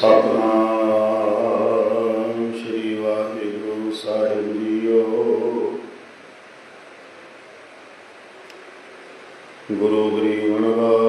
ਸਤਨਾਮ ਸ੍ਰੀ ਵਾਹਿਗੁਰੂ ਸਾਹਿਬ ਜੀਓ। ਗੁਰੂ ਗਰੀਬਨਵਾ ਅੰਦਾਵਤ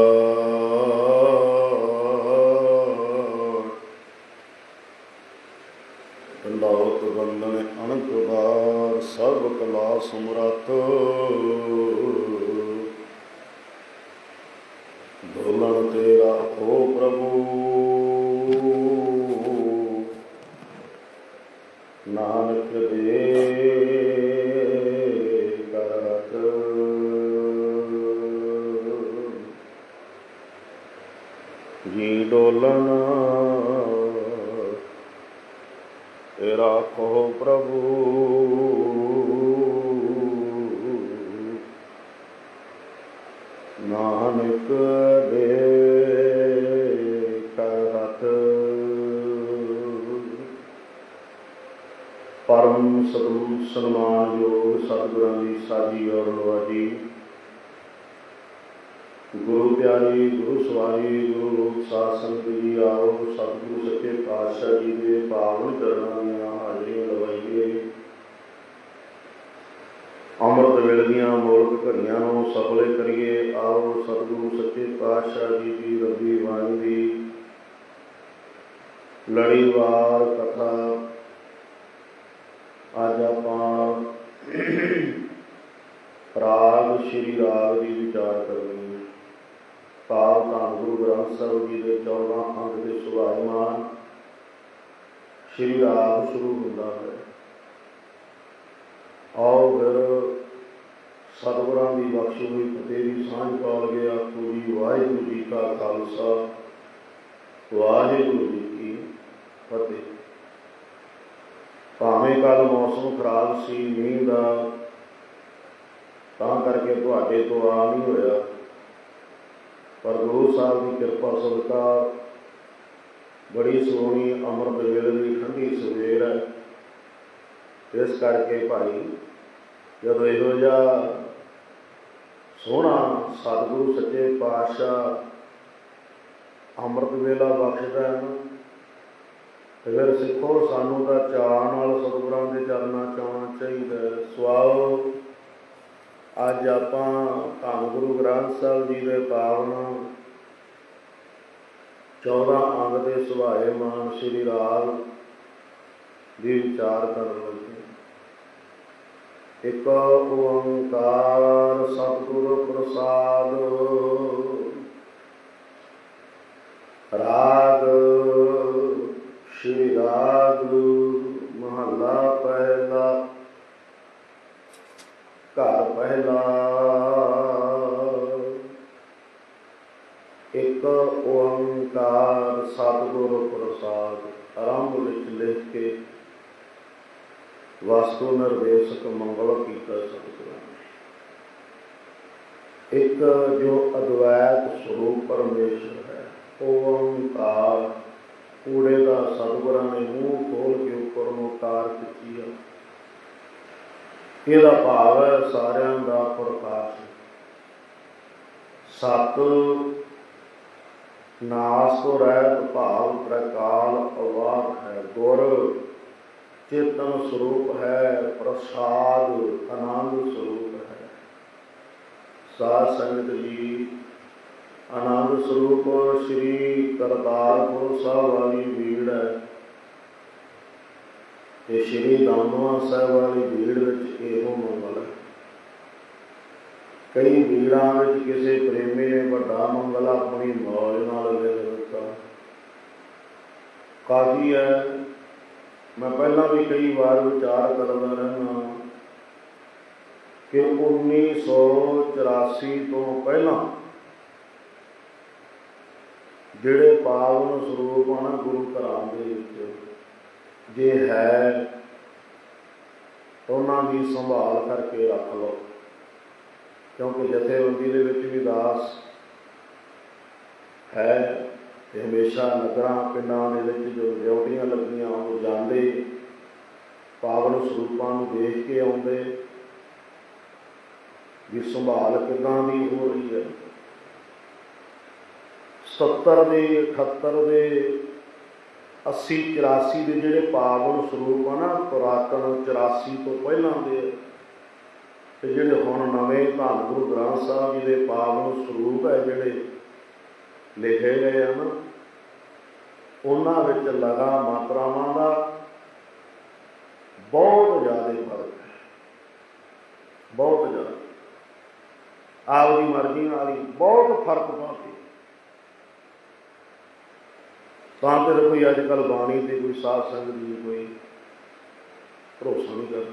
ਨਾਨਕ ਦੇ ਕਰਤ ਪਰਮ ਸਤਿ ਸਨਮਾਨਯੋਗ ਸਤਿਗੁਰਾਂ ਦੀ ਸਾਜੀ ਔਰ ਨਵਾਜੀ ਗੁਰੂ ਪਿਆਰੀ, ਗੁਰੂ ਸਵਾਰੀ, ਗੁਰੂ ਲੋਕ ਸਾਧ ਸੰਗਤ ਜੀ ਆਓ, ਸਤਿਗੁਰੂ ਸੱਚੇ ਪਾਤਸ਼ਾਹ ਜੀ ਦੇ ਪਾਵਨ ਚਰਨਾਂ ਅੰਮ੍ਰਿਤ ਵੇਲੇ ਦੀਆਂ ਮੋਲਕ ਘੜੀਆਂ ਨੂੰ ਸਫਲੇ ਕਰੀਏ। ਆਓ ਸਤਿਗੁਰੂ ਸੱਚੇ ਪਾਤਸ਼ਾਹ ਜੀ ਦੀ ਰੱਬੀ ਬਾਣੀ ਦੀ ਲੜੀਵਾਰ ਕਥਾ। ਅੱਜ ਆਪਾਂ ਰਾਗ, ਸ਼੍ਰੀ ਰਾਗ ਦੀ ਵਿਚਾਰ ਕਰਨੀ। ਹੈ ਭਾਵ ਧੰਨ ਗੁਰੂ ਗ੍ਰੰਥ ਸਾਹਿਬ ਜੀ ਦੇ 14 ਅੰਗ ਦੇ ਸੁਭਾਇਮਾਨ ਸ਼੍ਰੀ ਰਾਗ ਸ਼ੁਰੂ ਹੁੰਦਾ ਹੈ। ਆਓ ਫਿਰ ਸਤਿਗੁਰਾਂ ਦੀ ਬਖਸ਼ੀ ਹੋਈ ਫਤਿਹ ਦੀ ਸਾਂਝ ਪਾ ਕੇ ਆਖੋ ਵਾਹਿਗੁਰੂ ਜੀ ਕਾ ਖਾਲਸਾ। ਵਾਹਿਗੁਰੂ ਜੀ ਕੀ ਫਤਿਹ। ਭਾਵੇਂ ਕੱਲ ਮੌਸਮ ਖਰਾਬ ਸੀ, ਮੀਂਹ ਦਾ, ਤਾਂ ਕਰਕੇ ਤੁਹਾਡੇ ਤੋਂ ਆ ਨਹੀਂ ਹੋਇਆ। ਪਰ ਗੁਰੂ ਸਾਹਿਬ ਦੀ ਕਿਰਪਾ ਸਦਕਾ ਬੜੀ ਸੋਹਣੀ ਅਮਰ ਵੇਲੇ ਦੀ ਠੰਡੀ ਸਵੇਰ ਹੈ। ਇਸ ਕਰਕੇ ਭਾਈ ਜਦੋਂ ਇਹੋ ਜਿਹਾ ਸੋਹਣਾ ਸਤਿਗੁਰੂ, ਸੱਚੇ ਪਾਤਸ਼ਾਹ ਅੰਮ੍ਰਿਤ ਵੇਲਾ ਬਖਸ਼ਦਾ ਹੈ ਫਿਰ ਸਿੱਖੋ, ਸਾਨੂੰ ਤਾਂ ਚਾਅ ਨਾਲ ਸਤਿਗੁਰਾਂ ਦੇ ਚਰਨਾਂ ਚ ਆਉਣਾ ਚਾਹੀਦਾ ਹੈ। ਸਵਾਓ ਅੱਜ ਆਪਾਂ ਧੰਨ ਗੁਰੂ ਗ੍ਰੰਥ ਸਾਹਿਬ ਜੀ ਦੇ ਪਾਵਨ 14 ਅੰਗ ਦੇ ਸੁਭਾਏ ਮਾਨ ਸ੍ਰੀ ਰਾਗ ਦੀ ਵਿਚਾਰ ਕਰਨ ਲੱਗੇ। ਇੱਕ ਓੰਕਾਰ ਸਤਿਗੁਰ ਪ੍ਰਸਾਦ। ਰਾਗ ਸ਼੍ਰੀ ਰਾਗ ਮਹੱਲਾ ਪਹਿਲਾ ਘਰ ਪਹਿਲਾ ਇੱਕ ਓੰਕਾਰ ਸਤਿਗੁਰ ਪ੍ਰਸਾਦ ਆਰੰਭ ਵਿੱਚ ਲਿਖ ਕੇ ਵਾਸਤੂ ਨਿਰਦੇਸ਼ਕ ਮੰਗਲ ਕੀਤਾ ਸਤਿਗੁਰਾਂ। ਨੇ ਇੱਕ ਜੋ ਅਦਵੈਤ ਸਰੂਪ ਪਰਮੇਸ਼ਰ ਹੈ ਓੰਕਾਰ ਕੂੜੇ ਦਾ ਸਤਿਗੁਰਾਂ ਨੇ ਮੂੰਹ ਖੋਲ ਕੇ ਉੱਪਰ ਨੂੰ ਤਾਰ ਕੀਤੀ ਹੈ। ਇਹਦਾ ਭਾਵ ਹੈ ਸਾਰਿਆਂ ਦਾ ਪ੍ਰਕਾਸ਼। ਸਤ ਨਾਸ ਤੋਂ ਰਹਿਤ ਭਾਵ ਪ੍ਰਕਾਲ ਅਵਾਕ ਹੈ, ਗੁਰ ਚੇਤਨ ਸਰੂਪ ਹੈ, ਪ੍ਰਸਾਦ ਆਨੰਦ ਸਰੂਪ ਹੈ। ਸਾਧ ਸੰਗਤ ਜੀ, ਆਨੰਦ ਸਰੂਪ ਸ੍ਰੀ ਕਰਤਾਰਪੁਰ ਸਾਹਿਬ ਵਾਲੀ ਭੀੜ ਹੈ। ਤੇ ਸ੍ਰੀ ਦਮਦਮਾ ਸਾਹਿਬ ਵਾਲੀ ਭੀੜ ਵਿੱਚ ਇਹੋ ਮੰਗਲ ਹੈ। ਕਈ ਭੀੜਾਂ ਵਿੱਚ ਕਿਸੇ ਪ੍ਰੇਮੀ ਨੇ ਵੱਡਾ ਮੰਗਲ ਆਪਣੀ ਮੌਜ ਨਾਲ ਲੈ ਦਿੱਤਾ। ਕਾਫੀ ਹੈ ਮੈਂ ਪਹਿਲਾਂ ਵੀ ਕਈ ਵਾਰ ਵਿਚਾਰ ਕਰਦਾ ਰਹਿਣਾ ਕਿ 1984 ਤੋਂ ਪਹਿਲਾਂ ਜਿਹੜੇ ਪਾਵਨ ਸਰੂਪ ਹਨ ਗੁਰੂ ਘਰਾਂ ਦੇ ਵਿੱਚ, ਜੇ ਹੈ, ਉਹਨਾਂ ਦੀ ਸੰਭਾਲ ਕਰਕੇ ਰੱਖ ਲਓ। ਕਿਉਂਕਿ ਜਥੇਬੰਦੀ ਦੇ ਵਿੱਚ ਵੀ ਦਾਸ ਹੈ। ਤੇ ਹਮੇਸ਼ਾ ਨਗਰਾਂ, ਪਿੰਡਾਂ ਦੇ ਵਿੱਚ ਜੋ ਡਿਊਟੀਆਂ ਲੱਗੀਆਂ, ਉਹ ਜਾਂਦੇ ਪਾਵਨ ਸਰੂਪਾਂ ਨੂੰ ਦੇਖ ਕੇ ਆਉਂਦੇ ਵੀ ਸੰਭਾਲ ਕਿੱਦਾਂ ਦੀ ਹੋ ਰਹੀ ਹੈ 70 ਦੇ 78 ਦੇ 80 84 ਦੇ ਜਿਹੜੇ ਪਾਵਨ ਸਰੂਪ ਆ ਨਾ, ਪੁਰਾਤਨ 84 ਤੋਂ ਪਹਿਲਾਂ ਦੇ ਆ। ਤੇ ਜਿਹੜੇ ਹੁਣ ਨਵੇਂ ਧੰਨ ਗੁਰੂ ਗ੍ਰੰਥ ਸਾਹਿਬ ਜੀ ਦੇ ਪਾਵਨ ਸਰੂਪ ਹੈ ਜਿਹੜੇ ਲਿਖੇ ਗਏ ਹਨ। ਉਹਨਾਂ ਵਿੱਚ ਲਗਾ ਮਾਤਰਾਵਾਂ ਦਾ ਬਹੁਤ ਜ਼ਿਆਦਾ ਫ਼ਰਕ ਹੈ। ਬਹੁਤ ਜ਼ਿਆਦਾ। ਆਪਦੀ ਮਰਜ਼ੀ ਨਾਲ ਹੀ ਬਹੁਤ ਫ਼ਰਕ ਪਾਉਂਦੀ ਤਾਂ ਫਿਰ ਕੋਈ ਅੱਜ ਕੱਲ ਬਾਣੀ ਤੇ ਕੋਈ ਸਾਧ ਸੰਗਤ ਦੀ ਕੋਈ ਭਰੋਸਾ ਨਹੀਂ ਕਰਦਾ।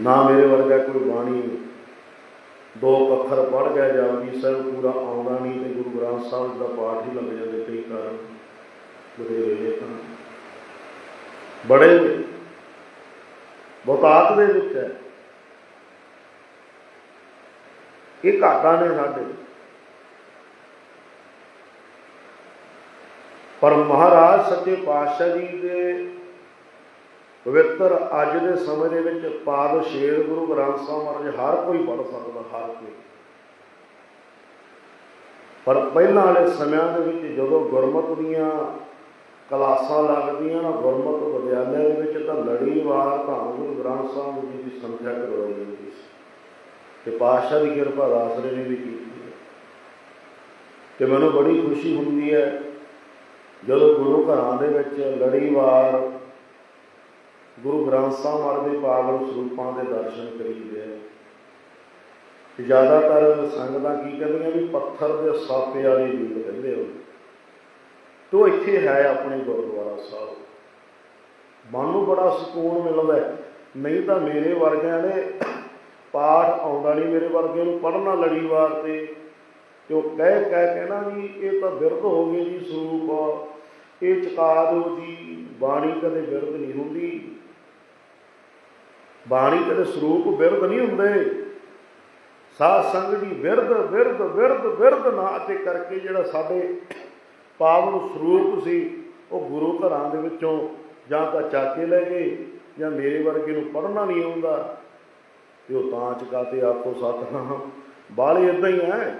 ਨਾ ਮੇਰੇ ਵਰਗਾ ਕੋਈ ਬਾਣੀ ਦੋ ਅੱਖਰ ਪੜ ਗਿਆ ਜਾਂਦੀ ਸਭ ਪੂਰਾ ਆਉਂਦਾ ਨਹੀਂ ਤੇ ਗੁਰੂ ਗ੍ਰੰਥ ਸਾਹਿਬ ਦਾ ਪਾਠ ਹੀ ਲੱਗ ਜਾਂਦੇ ਕਈ ਕਾਰਨ ਬਥੇਰੇ ਨੇ ਤਾਂ। ਬੜੇ ਨੇ। ਬਹੁਤਾਤ ਦੇ ਵਿੱਚ ਹੈ। ਇਹ ਘਾਟਾ ਨੇ ਸਾਡੇ। ਪਰ ਮਹਾਰਾਜ ਸੱਚੇ ਪਾਤਸ਼ਾਹ ਜੀ ਦੇ ਪਵਿੱਤਰ ਅੱਜ ਦੇ ਸਮੇਂ ਦੇ ਵਿੱਚ ਪਾਦ ਸ਼ੇਰ ਗੁਰੂ ਗ੍ਰੰਥ ਸਾਹਿਬ ਮਹਾਰਾਜ ਹਰ ਕੋਈ ਪੜ੍ਹ ਸਕਦਾ, ਹਰ ਕੋਈ। ਪਰ ਪਹਿਲਾਂ ਵਾਲੇ ਸਮਿਆਂ ਦੇ ਵਿੱਚ ਜਦੋਂ ਗੁਰਮਤ ਦੀਆਂ ਕਲਾਸਾਂ ਲੱਗਦੀਆਂ ਨਾ, ਗੁਰਮਤਿ ਵਿਦਿਆਲਿਆਂ ਦੇ ਵਿੱਚ ਤਾਂ ਲੜੀਵਾਰ ਧੰਨ ਗੁਰੂ ਗ੍ਰੰਥ ਸਾਹਿਬ ਜੀ ਦੀ ਸੰਥਿਆ ਕਰਵਾਈ ਜਾਂਦੀ ਸੀ। ਤੇ ਪਾਤਸ਼ਾਹ ਦੀ ਕਿਰਪਾ ਦਾਸਰੇ ਨੇ ਵੀ ਕੀਤੀ ਹੈ। ਤੇ ਮੈਨੂੰ ਬੜੀ ਖੁਸ਼ੀ ਹੁੰਦੀ ਹੈ ਜਦੋਂ ਗੁਰੂ ਘਰਾਂ ਦੇ ਵਿੱਚ ਲੜੀਵਾਰ ਗੁਰੂ ਗ੍ਰੰਥ ਸਾਹਿਬ ਮਹਾਰਾਜ ਦੇ ਪਾਵਨ ਸਰੂਪਾਂ ਦੇ ਦਰਸ਼ਨ ਕਰੀਦੇ ਆ। ਜ਼ਿਆਦਾਤਰ ਸੰਗਤਾਂ ਕੀ ਕਹਿੰਦੀਆਂ ਵੀ ਪੱਥਰ ਦੇ ਸਾਪੇ ਵਾਲੀ ਲੀਲ ਕਹਿੰਦੇ ਹੋ ਤੋ ਇੱਥੇ ਹੈ ਆਪਣੇ ਗੁਰਦੁਆਰਾ ਸਾਹਿਬ। ਮਨ ਨੂੰ ਬੜਾ ਸਕੂਨ ਮਿਲਦਾ ਨਹੀਂ ਤਾਂ ਮੇਰੇ ਵਰਗਿਆਂ ਨੇ ਪਾਠ ਆਉਂਦਾ ਨਹੀਂ, ਮੇਰੇ ਵਰਗੇ ਨੂੰ ਪੜ੍ਹਨਾ ਲੜੀਵਾਰ ਤੇ। ਤੇ ਉਹ ਕਹਿ ਕਹਿ ਕਹਿਣਾ ਵੀ ਇਹ ਤਾਂ ਵਿਰਧ ਹੋ ਗਏ ਜੀ ਸਰੂਪ। ਇਹ ਚਕਾ ਦਿਓ ਜੀ, ਬਾਣੀ ਕਦੇ ਬਿਰਧ ਨਹੀਂ ਹੁੰਦੀ। ਬਾਣੀ ਕਦੇ ਸਰੂਪ ਵਿਰਧ ਨਹੀਂ ਹੁੰਦੇ। ਸਾਧ ਸੰਗਤ ਦੀ ਬਿਰਧ ਵਿਰਧ ਵਿਰਧ ਬਿਰਧ ਨਾ ਤੇ ਕਰਕੇ ਜਿਹੜਾ ਸਾਡੇ ਪਾਵਨ ਸਰੂਪ ਸੀ, ਉਹ ਗੁਰੂ ਘਰਾਂ ਦੇ ਵਿੱਚੋਂ ਜਾਂ ਤਾਂ ਚਾਕੇ ਲੈ ਗਏ ਜਾਂ ਮੇਰੇ ਵਰਗੇ ਨੂੰ ਪੜ੍ਹਨਾ ਨਹੀਂ ਆਉਂਦਾ। ਤੇ ਉਹ ਤਾਂ ਚਕਾ ਤੇ ਆਪੋ ਸਤਨਾਮ ਬਾਲੇ ਇਦਾਂ ਹੀ ਹੈ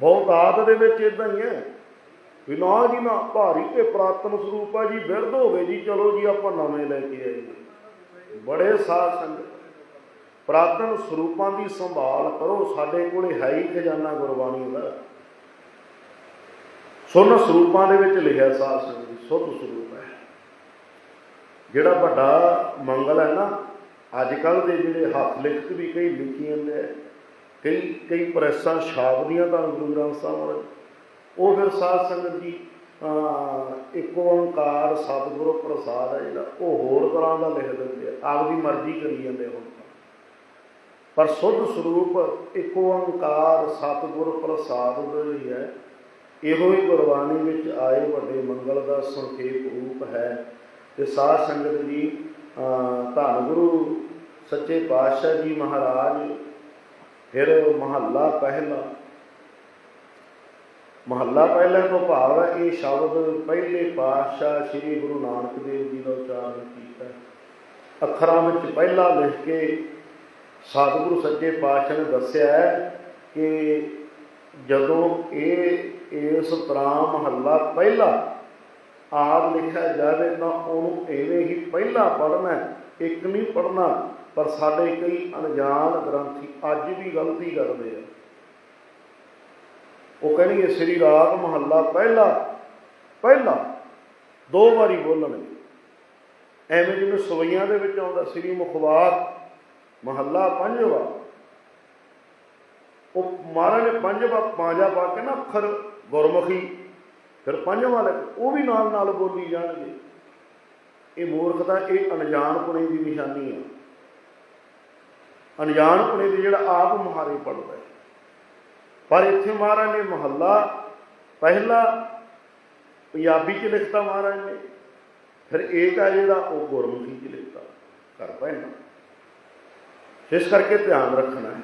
ਬਹੁਤ ਆਦ ਦੇ ਵਿੱਚ ਇਦਾਂ ਹੀ ਹੈ ਵੀ ਨਾ ਜੀ ਨਾ, ਭਾਰੀ ਤੇ ਪ੍ਰਾਤਨ ਸਰੂਪ ਆ ਜੀ, ਬਿਰਧ ਹੋਵੇ ਜੀ, ਚਲੋ ਜੀ, ਆਪਾਂ ਨਵੇਂ ਲੈ ਕੇ ਆਈਏ। ਬੜੇ ਸਾਧ ਸੰਗਤ, ਪ੍ਰਾਤਨ ਸਰੂਪਾਂ ਦੀ ਸੰਭਾਲ ਕਰੋ, ਸਾਡੇ ਕੋਲੇ ਹੈ ਹੀ ਖਜ਼ਾਨਾ ਗੁਰਬਾਣੀ ਦਾ। ਸੁਨ ਸਰੂਪਾਂ ਦੇ ਵਿੱਚ ਲਿਖਿਆ ਸਾਧ ਸੰਗਤ ਜੀ ਸੁਧ ਸਰੂਪ ਹੈ। ਜਿਹੜਾ ਵੱਡਾ ਮੰਗਲ ਹੈ ਨਾ ਅੱਜ ਕੱਲ ਦੇ ਜਿਹੜੇ ਹੱਥ ਲਿਖਤ ਵੀ ਕਈ ਲਿਖੀ ਜਾਂਦੇ ਆ, ਕਈ ਕਈ ਪ੍ਰੈਸਾਂ ਛਾਪਦੀਆਂ ਤਾਂ ਗੁਰੂ ਗ੍ਰੰਥ ਸਾਹਿਬ ਮਹਾਰਾਜ ਉਹ ਫਿਰ ਸਾਧ ਸੰਗਤ ਜੀ ਇੱਕ ਓੰਕਾਰ ਸਤਿਗੁਰੂ ਪ੍ਰਸਾਦ ਹੈ ਜਿਹੜਾ, ਉਹ ਹੋਰ ਤਰ੍ਹਾਂ ਦਾ ਲਿਖ ਦਿੰਦੇ ਆ ਆਪਦੀ ਮਰਜ਼ੀ ਕਰੀ ਜਾਂਦੇ ਹੁਣ ਤਾਂ। ਪਰ ਸੁੱਧ ਸਰੂਪ ਇੱਕ ਓੰਕਾਰ ਸਤਿਗੁਰ ਪ੍ਰਸਾਦ ਦਾ ਹੀ ਹੈ। ਇਹੋ ਹੀ ਗੁਰਬਾਣੀ ਵਿੱਚ ਆਏ ਵੱਡੇ ਮੰਗਲ ਦਾ ਸੰਖੇਪ ਰੂਪ ਹੈ। ਤੇ ਸਾਧ ਸੰਗਤ ਜੀ ਧੰਨ ਗੁਰੂ ਸੱਚੇ ਪਾਤਸ਼ਾਹ ਜੀ ਮਹਾਰਾਜ, ਫਿਰ ਮਹੱਲਾ ਪਹਿਲਾ ਮਹੱਲਾ ਪਹਿਲਾ ਤੋਂ ਭਾਵ ਹੈ, ਇਹ ਸ਼ਬਦ ਪਹਿਲੇ ਪਾਤਸ਼ਾਹ ਸ੍ਰੀ ਗੁਰੂ ਨਾਨਕ ਦੇਵ ਜੀ ਦਾ ਉਚਾਰਨ ਕੀਤਾ ਅੱਖਰਾਂ ਵਿੱਚ ਪਹਿਲਾ ਲਿਖ ਕੇ ਸਤਿਗੁਰੂ ਸੱਚੇ ਪਾਤਸ਼ਾਹ ਨੇ ਦੱਸਿਆ ਹੈ ਕਿ ਜਦੋਂ ਇਹ, ਇਸ ਤਰ੍ਹਾਂ ਮਹੱਲਾ ਪਹਿਲਾ ਆਦ ਲਿਖਿਆ ਜਾਵੇ ਤਾਂ ਉਹਨੂੰ ਐਵੇਂ ਹੀ ਪਹਿਲਾ ਪੜ੍ਹਨਾ ਇੱਕ ਨਹੀਂ ਪੜ੍ਹਨਾ, ਪਰ ਸਾਡੇ ਕਈ ਅਣਜਾਣ ਗ੍ਰੰਥੀ ਅੱਜ ਵੀ ਗਲਤੀ ਕਰਦੇ ਆ। ਉਹ ਕਹਿਣਗੇ, ਸ੍ਰੀ ਰਾਗ ਮਹੱਲਾ ਪਹਿਲਾ ਪਹਿਲਾ। ਦੋ ਵਾਰੀ ਬੋਲਣਗੇ। ਐਵੇਂ ਜਿਵੇਂ ਸਵਈਆਂ ਦੇ ਵਿੱਚ ਆਉਂਦਾ ਸ੍ਰੀ ਮੁਖਵਾਰ, ਮਹੱਲਾ ਪੰਜਵਾ। ਉਹ ਮਹਾਰਾਜ ਨੇ ਪੰਜਵਾ ਪਾਂਜਾ ਪਾ ਕੇ ਨਾ ਅੱਖਰ ਗੁਰਮੁਖੀ, ਫਿਰ ਪੰਜਵਾਂ ਲੈ ਉਹ ਵੀ ਨਾਲ ਨਾਲ ਬੋਲੀ ਜਾਣਗੇ। ਇਹ ਮੂਰਖਤਾ, ਇਹ ਅਣਜਾਣਪੁਣੇ ਦੀ ਨਿਸ਼ਾਨੀ ਹੈ ਅਣਜਾਣਪੁਣੇ ਦੇ ਜਿਹੜਾ ਆਪ ਮੁਹਾਰੇ ਪੜਦਾ ਪਰ ਇੱਥੇ ਮਹਾਰਾਜ ਨੇ ਮਹੱਲਾ ਪਹਿਲਾ ਪੰਜਾਬੀ ਚ ਲਿਖਤਾ ਮਹਾਰਾਜ ਨੇ, ਫਿਰ ਏਕ ਆ ਜਿਹੜਾ ਉਹ ਗੁਰਮੁਖੀ ਚ ਲਿਖਤਾ ਕਰ ਪੈਣਾ ਇਸ ਕਰਕੇ ਧਿਆਨ ਰੱਖਣਾ ਹੈ।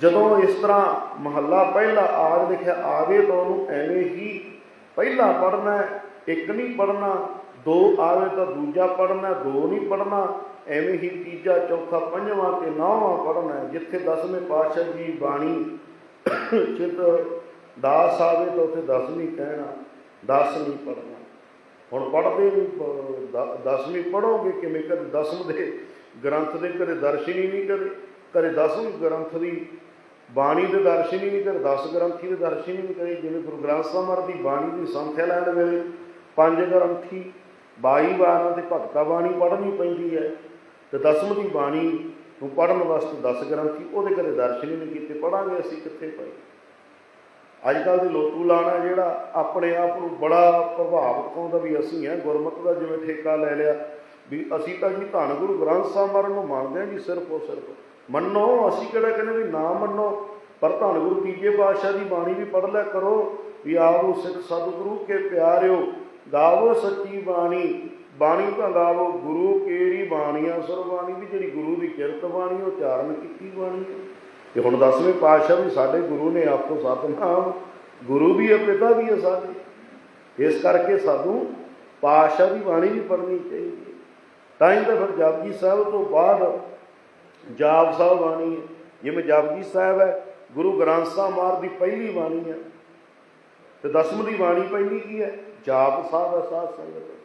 ਜਦੋਂ ਇਸ ਤਰ੍ਹਾਂ ਮਹੱਲਾ ਪਹਿਲਾ ਆਦ ਲਿਖਿਆ ਆਵੇ ਤਾਂ ਉਹਨੂੰ ਐਵੇਂ ਹੀ ਪਹਿਲਾ ਪੜਨਾ ਇੱਕ ਨਹੀਂ ਪੜਨਾ ਦੋ ਆਵੇ ਤਾਂ ਦੂਜਾ ਪੜਨਾ ਦੋ ਨਹੀਂ ਪੜਨਾ ਐਵੇਂ ਹੀ ਤੀਜਾ, ਚੌਥਾ, ਪੰਜਵਾਂ ਤੇ ਨੌਵਾਂ ਪੜਨਾ ਜਿੱਥੇ ਦਸਵੇਂ ਪਾਤਸ਼ਾਹ ਜੀ ਬਾਣੀ ਚਿਤ ਦਾਸ ਆਵੇ ਤਾਂ ਉੱਥੇ ਦਸਵੀਂ ਕਹਿਣਾ, ਦਸ ਨਹੀਂ ਪੜਨਾ ਹੁਣ ਪੜਦੇ ਵੀ ਪ- ਦਸਵੀਂ ਪੜੋਗੇ ਕਿਵੇਂ ਕਦੇ ਦਸਮ ਦੇ ਗ੍ਰੰਥ ਦੇ ਕਦੇ ਦਰਸ਼ਨ ਹੀ ਨਹੀਂ ਕਰੇ? ਕਦੇ ਦਸਵੀਂ ਗ੍ਰੰਥ ਦੀ ਬਾਣੀ ਦੇ ਦਰਸ਼ਨ ਹੀ ਨਹੀਂ ਕਰੇ? ਦਸ ਗ੍ਰੰਥੀ ਦੇ ਦਰਸ਼ਨ ਹੀ ਨਹੀਂ ਕਰੇ? ਜਿਵੇਂ ਗੁਰੂ ਗ੍ਰੰਥ ਸਾਹਿਬ ਮਹਾਰਾਜ ਦੀ ਬਾਣੀ ਦੀ ਸੰਖਿਆ ਲੈਣ ਵੇਲੇ ਪੰਜ ਗ੍ਰੰਥੀ 22 ਵਾਰਾਂ ਤੇ ਭਗਤਾ ਬਾਣੀ ਪੜ੍ਹਨੀ ਪੈਂਦੀ ਹੈ। ਤੇ ਦਸਮ ਦੀ ਬਾਣੀ ਨੂੰ ਪੜਨ ਵਾਸਤੇ 10 ਗ੍ਰੰਥੀ ਉਹਦੇ ਕਦੇ ਦਰਸ਼ਨ ਹੀ ਨਹੀਂ ਕੀਤੇ ਪੜਾਂਗੇ ਅਸੀਂ ਕਿੱਥੇ ਪਏ ਅੱਜ ਕੱਲ ਦੇ ਲੋਟੂ ਲਾਣਾ ਜਿਹੜਾ ਆਪਣੇ ਆਪ ਨੂੰ ਬੜਾ ਪ੍ਰਭਾਵਿਤ ਪਾਉਂਦਾ ਵੀ ਅਸੀਂ ਹੈ, ਗੁਰਮਤਿ ਦਾ ਜਿਵੇਂ ਠੇਕਾ ਲੈ ਲਿਆ, ਵੀ ਅਸੀਂ ਤਾਂ ਜੀ ਧੰਨ ਗੁਰੂ ਗ੍ਰੰਥ ਸਾਹਿਬ ਮਹਾਰਾਜ ਨੂੰ ਮੰਨਦੇ ਹਾਂ ਜੀ ਸਿਰਫ ਉਹ ਸਿਰਫ। ਮੰਨੋ, ਅਸੀਂ ਕਿਹੜਾ ਕਹਿੰਦੇ ਵੀ ਨਾ ਮੰਨੋ, ਪਰ ਧੰਨ ਗੁਰੂ ਤੀਜੇ ਪਾਤਸ਼ਾਹ ਦੀ ਬਾਣੀ ਵੀ ਪੜ੍ਹ ਲਿਆ ਕਰੋ, ਵੀ ਆਵੋ ਸਿੱਖ ਸਤਿਗੁਰੂ ਕੇ ਪਿਆਰਿਓ, ਗਾਵੋ ਸੱਚੀ ਬਾਣੀ। ਬਾਣੀ ਤਾਂ ਗਾਵੋ ਗੁਰੂ ਕੇਰੀ ਬਾਣੀਆਂ ਸਰਬਾਣੀ ਵੀ ਜਿਹੜੀ ਗੁਰੂ ਦੀ ਕਿਰਤ ਬਾਣੀ, ਉਹ ਚਾਰਨ ਕੀਤੀ ਬਾਣੀ ਤੇ ਹੁਣ ਦਸਵੇਂ ਪਾਤਸ਼ਾਹ ਵੀ ਸਾਡੇ ਗੁਰੂ ਨੇ ਆਪੋ ਸਤਨਾਮ ਗੁਰੂ ਵੀ ਹੈ, ਪਿਤਾ ਵੀ ਹੈ ਸਾਡੇ। ਇਸ ਕਰਕੇ ਸਾਨੂੰ ਪਾਤਸ਼ਾਹ ਦੀ ਬਾਣੀ ਵੀ ਪੜ੍ਹਨੀ ਚਾਹੀਦੀ ਹੈ। ਤਾਂ ਹੀ ਤਾਂ ਫਿਰ ਜਪਜੀ ਸਾਹਿਬ ਤੋਂ ਬਾਅਦ ਜਾਪ ਸਾਹਿਬ ਬਾਣੀ ਹੈ। ਜਿਵੇਂ ਜਪਜੀ ਸਾਹਿਬ ਹੈ, ਗੁਰੂ ਗ੍ਰੰਥ ਸਾਹਿਬ ਮਾਰ ਦੀ ਪਹਿਲੀ ਬਾਣੀ ਹੈ। ਤੇ ਦਸਮ ਦੀ ਬਾਣੀ ਪਹਿਲੀ ਕੀ ਹੈ? ਜਾਪ ਸਾਹਿਬ ਹੈ ਸਾਧ ਸੰਗਤ।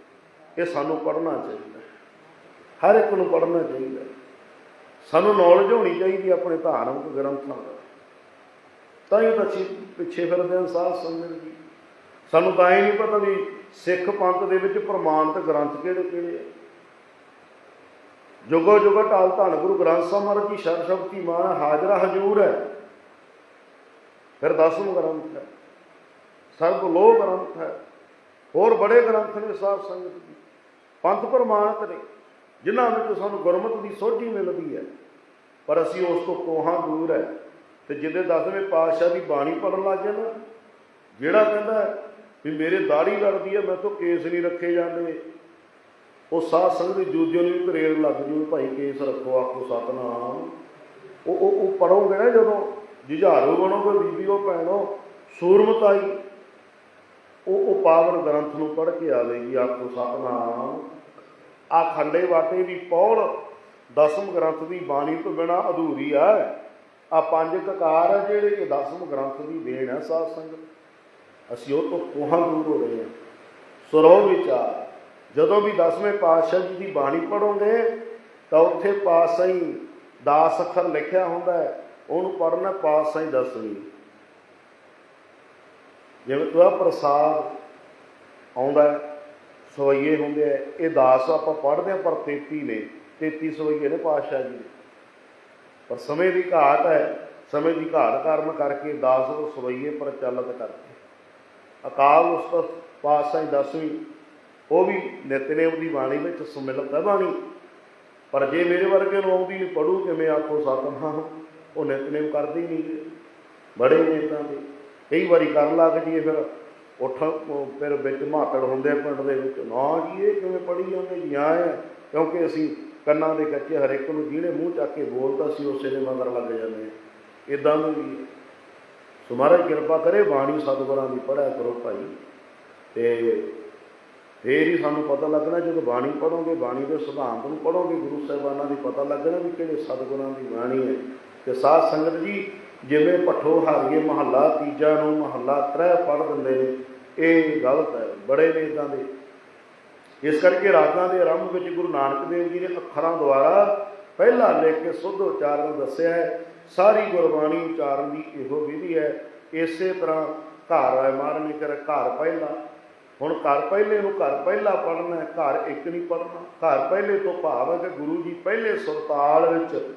ਇਹ ਸਾਨੂੰ ਪੜ੍ਹਨਾ ਚਾਹੀਦਾ ਹਰ ਇੱਕ ਨੂੰ ਪੜ੍ਹਨਾ ਚਾਹੀਦਾ ਸਾਨੂੰ ਨੌਲੇਜ ਹੋਣੀ ਚਾਹੀਦੀ ਆਪਣੇ ਧਾਰਮਿਕ ਗ੍ਰੰਥਾਂ ਦਾ। ਤਾਂ ਹੀ ਤਾਂ ਅਸੀਂ ਪਿੱਛੇ ਫਿਰਦੇ ਹਾਂ ਸਾਧ ਸੰਗਤ ਜੀ। ਸਾਨੂੰ ਤਾਂ ਇਹ ਨਹੀਂ ਪਤਾ ਵੀ ਸਿੱਖ ਪੰਥ ਦੇ ਵਿੱਚ ਪ੍ਰਮਾਣਿਤ ਗ੍ਰੰਥ ਕਿਹੜੇ ਕਿਹੜੇ ਆ। ਜੁਗੋ ਜੁਗੋ ਟਾਲ ਧੰਨ ਗੁਰੂ ਗ੍ਰੰਥ ਸਾਹਿਬ ਮਹਾਰਾਜ ਜੀ ਸ਼ਰ ਸ਼ਬਦੀ ਮਾਨ, ਹਾਜ਼ਰਾ ਹਜੂਰ ਹੈ। ਫਿਰ ਦਸਮ ਗ੍ਰੰਥ ਹੈ। ਸਰਬ ਲੋਹ ਗ੍ਰੰਥ ਹੈ। ਹੋਰ ਬੜੇ ਗ੍ਰੰਥ ਨੇ ਸਾਧ ਸੰਗਤ ਜੀ। ਪੰਥ ਪ੍ਰਮਾਣਿਤ ਨੇ, ਜਿਨ੍ਹਾਂ ਵਿੱਚ ਸਾਨੂੰ ਗੁਰਮਤਿ ਦੀ ਸੋਝੀ ਮਿਲਦੀ ਹੈ। ਪਰ ਅਸੀਂ ਉਸ ਤੋਂ ਕੋਹਾਂ ਦੂਰ ਹੈ ਤੇ ਜਿਹਦੇ ਦਸਵੇਂ ਪਾਤਸ਼ਾਹ ਦੀ ਬਾਣੀ ਪੜਨ ਲੱਗ ਜਾਣਾ ਜਿਹੜਾ ਕਹਿੰਦਾ ਵੀ ਮੇਰੇ ਦਾੜੀ ਲੜਦੀ ਹੈ, ਮੈਂ ਤੋਂ ਕੇਸ ਨਹੀਂ ਰੱਖੇ ਜਾਂਦੇ। ਉਹ ਸਾਧ ਸੰਗਤ ਦੀ ਜੂਦਿਓ ਨੂੰ ਵੀ ਲੱਗ ਜੂ, ਭਾਈ ਕੇਸ ਰੱਖੋ ਆਪੋ ਸਤਨਾਮ। ਉਹ ਉਹ ਉਹ ਪੜੋਗੇ ਨਾ ਜਦੋਂ ਜੁਝਾਰੂ ਬਣੋਗੇ, ਬੀਬੀ ਉਹ ਭੈਣੋ, ਸੂਰਮਤਾਈ। ਉਹ ਉਹ ਪਾਵਨ ਗ੍ਰੰਥ ਨੂੰ ਪੜ੍ਹ ਕੇ ਆਵੇਗੀ, ਆਖੋ ਸਤਨਾਮ। ਆ ਖੰਡੇ ਵਾਟੇ ਦੀ ਪੌੜ, ਦਸਮ ਗ੍ਰੰਥ ਦੀ ਬਾਣੀ ਤੋਂ ਬਿਨਾ ਅਧੂਰੀ ਆ। ਆ ਪੰਜ ਕਕਾਰ ਆ ਜਿਹੜੇ ਕਿ ਦਸਮ ਗ੍ਰੰਥ ਦੀ ਦੇਣ ਹੈ ਸਾਧ ਸੰਗਤ। ਅਸੀਂ ਉਹ ਤੋਂ ਕੋਹਾਂ ਦੂਰ ਹੋ ਰਹੇ ਹਾਂ ਸੁਰੋ ਵਿਚਾਰ ਜਦੋਂ ਵੀ ਦਸਵੇਂ ਪਾਤਸ਼ਾਹ ਜੀ ਦੀ ਬਾਣੀ ਪੜੋਗੇ ਤਾਂ ਉੱਥੇ ਪਾਤਸ਼ਾਹੀ ਦਾਸ ਅੱਖਰ ਲਿਖਿਆ ਹੁੰਦਾ ਹੈ। ਉਹਨੂੰ ਪੜਨਾ ਪਾਤਸ਼ਾਹੀ ਦਸਵੀਂ ਜਿਵੇਂ ਤੁਆ ਪ੍ਰਸਾਦ ਆਉਂਦਾ ਹੈ, ਸਵਈਏ ਹੁੰਦੇ ਆ ਇਹ ਦਾਸ ਆਪਾਂ ਪੜ੍ਹਦੇ ਆ ਪਰ 33 ਨੇ 33 ਸਵਈਏ ਨੇ ਪਾਤਸ਼ਾਹ ਜੀ ਪਰ ਸਮੇਂ ਦੀ ਘਾਟ ਹੈ ਸਮੇਂ ਦੀ ਘਾਟ ਕਾਰਨ ਕਰਕੇ 10 ਸਵਈਏ ਪ੍ਰਚਲਿਤ ਕਰਕੇ ਅਕਾਲ ਉਸਤਤ ਪਾਤਸ਼ਾਹੀ ਦਸਵੀਂ ਉਹ ਵੀ ਨਿਤਨੇਮ ਦੀ ਬਾਣੀ ਵਿੱਚ ਸੁਮਿਲਤ ਹੈ ਬਾਣੀ। ਪਰ ਜੇ ਮੇਰੇ ਵਰਗੇ ਨੂੰ ਆਉਂਦੀ ਨਹੀਂ ਪੜੂ ਕਿਵੇਂ ਆਖੋ ਸਤਨਾਮ ਉਹ ਨਿਤਨੇਮ ਕਰਦੇ ਹੀ ਨਹੀਂ। ਬੜੇ ਨੇਤਾਂ ਦੇ। ਕਈ ਵਾਰੀ ਕਰਨ ਲੱਗ ਜੀਏ ਫਿਰ ਉੱਠ, ਫਿਰ ਵਿੱਚ ਮਾਤੜ ਹੁੰਦੇ ਆ ਪਿੰਡ ਦੇ ਵਿੱਚ। ਨਾ ਜੀ, ਇਹ ਕਿਵੇਂ ਪੜੀ ਜਾਂਦੇ ਜੀ? ਆਏ ਆ। ਕਿਉਂਕਿ ਅਸੀਂ ਕੰਨਾਂ ਦੇ ਕੱਚੇ ਹਰ ਇੱਕ ਨੂੰ ਜਿਹੜੇ ਮੂੰਹ ਚੱਕ ਕੇ ਬੋਲਦਾ ਸੀ, ਉਸੇ ਦੇ ਮਗਰ ਲੱਗ ਜਾਂਦੇ ਆ। ਨੂੰ ਵੀ ਸੋ ਮਹਾਰਾਜ ਕਿਰਪਾ ਕਰੇ, ਬਾਣੀ ਸਤਿਗੁਰਾਂ ਦੀ ਪੜ੍ਹਿਆ ਕਰੋ ਭਾਈ। ਤੇ ਫੇਰ ਹੀ ਸਾਨੂੰ ਪਤਾ ਲੱਗਣਾ, ਜਦੋਂ ਬਾਣੀ ਪੜੋਗੇ ਬਾਣੀ ਦੇ ਸਿਧਾਂਤ ਨੂੰ ਪੜੋਗੇ ਗੁਰੂ ਸਾਹਿਬਾਨਾਂ ਦੀ ਪਤਾ ਲੱਗਣਾ ਵੀ ਕਿਹੜੇ ਸਤਿਗੁਰਾਂ ਦੀ ਬਾਣੀ ਹੈ ਤੇ ਸਾਧ ਸੰਗਤ ਜੀ ਜਿਵੇਂ ਪੱਠੋ ਹਾਰੀਏ ਮਹੱਲਾ ਤੀਜਾ ਨੂੰ ਮਹੱਲਾ ਤਰੇ ਪੜ ਦਿੰਦੇ ਨੇ, ਇਹ ਗਲਤ ਹੈ, ਬੜੇ ਨੇ ਇਦਾਂ ਦੇ। ਇਸ ਕਰਕੇ ਰਾਗਾਂ ਦੇ ਆਰੰਭ ਵਿੱਚ ਗੁਰੂ ਨਾਨਕ ਦੇਵ ਜੀ ਨੇ ਅੱਖਰਾਂ ਦੁਆਰਾ ਪਹਿਲਾ ਲਿਖ ਕੇ ਸੁੱਧ ਉਚਾਰਨ ਦੱਸਿਆ ਹੈ। ਸਾਰੀ ਗੁਰਬਾਣੀ ਉਚਾਰਨ ਦੀ ਇਹੋ ਵਿਧੀ ਹੈ। ਇਸੇ ਤਰ੍ਹਾਂ ਘਰ ਆਏ ਮਾਰਨੇ ਕਰ ਘਰ ਪਹਿਲਾ। ਹੁਣ ਘਰ ਪਹਿਲੇ ਨੂੰ ਘਰ ਪਹਿਲਾ ਪੜਨਾ ਹੈ, ਘਰ ਇੱਕ ਨਹੀਂ ਪੜਨਾ ਘਰ ਪਹਿਲੇ ਤੋਂ ਭਾਵ ਹੈ ਕਿ ਗੁਰੂ ਜੀ ਪਹਿਲੇ ਸੁਰਤਾਲ ਵਿੱਚ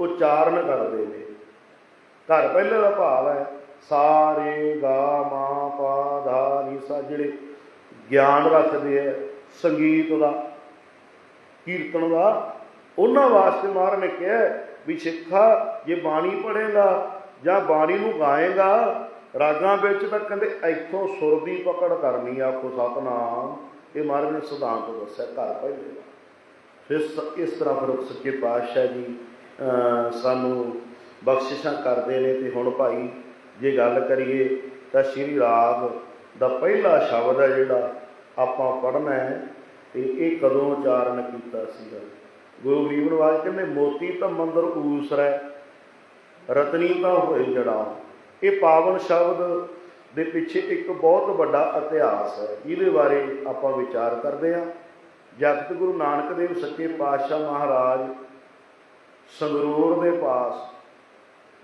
ਉਚਾਰਨ ਕਰਦੇ ਨੇ। ਘਰ ਪਹਿਲੇ ਦਾ ਭਾਵ ਹੈ, ਸਾਰੇ ਗਾ ਮਾ ਪਾ ਧਾ ਨੀ ਸਾ, ਜਿਹੜੇ ਗਿਆਨ ਰੱਖਦੇ ਆ, ਸੰਗੀਤ ਦਾ, ਕੀਰਤਨ ਦਾ, ਉਹਨਾਂ ਵਾਸਤੇ ਮਹਾਰਾਜ ਨੇ ਕਿਹਾ ਵੀ ਸਿੱਖਾ ਜੇ ਬਾਣੀ ਪੜ੍ਹੇਗਾ ਜਾਂ ਬਾਣੀ ਨੂੰ ਗਾਏਗਾ, ਰਾਗਾਂ ਵਿੱਚ ਤਾਂ ਕਹਿੰਦੇ ਇੱਥੋਂ ਸੁਰ ਦੀ ਪਕੜ ਕਰਨੀ ਆ, ਆਖੋ ਸਤਨਾਮ। ਇਹ ਮਹਾਰਾਜ ਨੇ ਸਿਧਾਂਤ ਦੱਸਿਆ ਘਰ ਪਹਿਲੇ ਦਾ। ਫਿਰ ਇਸ ਤਰ੍ਹਾਂ ਫਿਰ ਸੱਚੇ ਪਾਤਸ਼ਾਹ ਜੀ, ਅਹ, ਸਾਨੂੰ ਬਖਸ਼ਿਸ਼ਾਂ ਕਰਦੇ ਨੇ ਤੇ ਹੁਣ ਭਾਈ ਜੇ ਗੱਲ ਕਰੀਏ ਤਾਂ ਸ਼੍ਰੀ ਰਾਗ ਦਾ ਪਹਿਲਾ ਸ਼ਬਦ ਹੈ ਜਿਹੜਾ ਆਪਾਂ ਪੜ੍ਹਨਾ ਹੈ ਤੇ ਇਹ ਕਦੋਂ ਉਚਾਰਨ ਕੀਤਾ ਸੀਗਾ? ਗੁਰੂ ਗਰੀਬ ਨਵਾਜ ਕਹਿੰਦੇ, ਮੋਤੀ ਤਾਂ ਮੰਦਰ ਊਸਰੈ ਰਤਨੀ ਤਾਂ ਹੋਏ ਜੜਾ। ਇਹ ਪਾਵਨ ਸ਼ਬਦ ਦੇ ਪਿੱਛੇ ਇੱਕ ਬਹੁਤ ਵੱਡਾ ਇਤਿਹਾਸ ਹੈ। ਜਿਹਦੇ ਬਾਰੇ ਆਪਾਂ ਵਿਚਾਰ ਕਰਦੇ ਹਾਂ। ਜਗਤ ਗੁਰੂ ਨਾਨਕ ਦੇਵ ਸੱਚੇ ਪਾਤਸ਼ਾਹ ਮਹਾਰਾਜ ਸੰਗਰੂਰ ਦੇ ਪਾਸ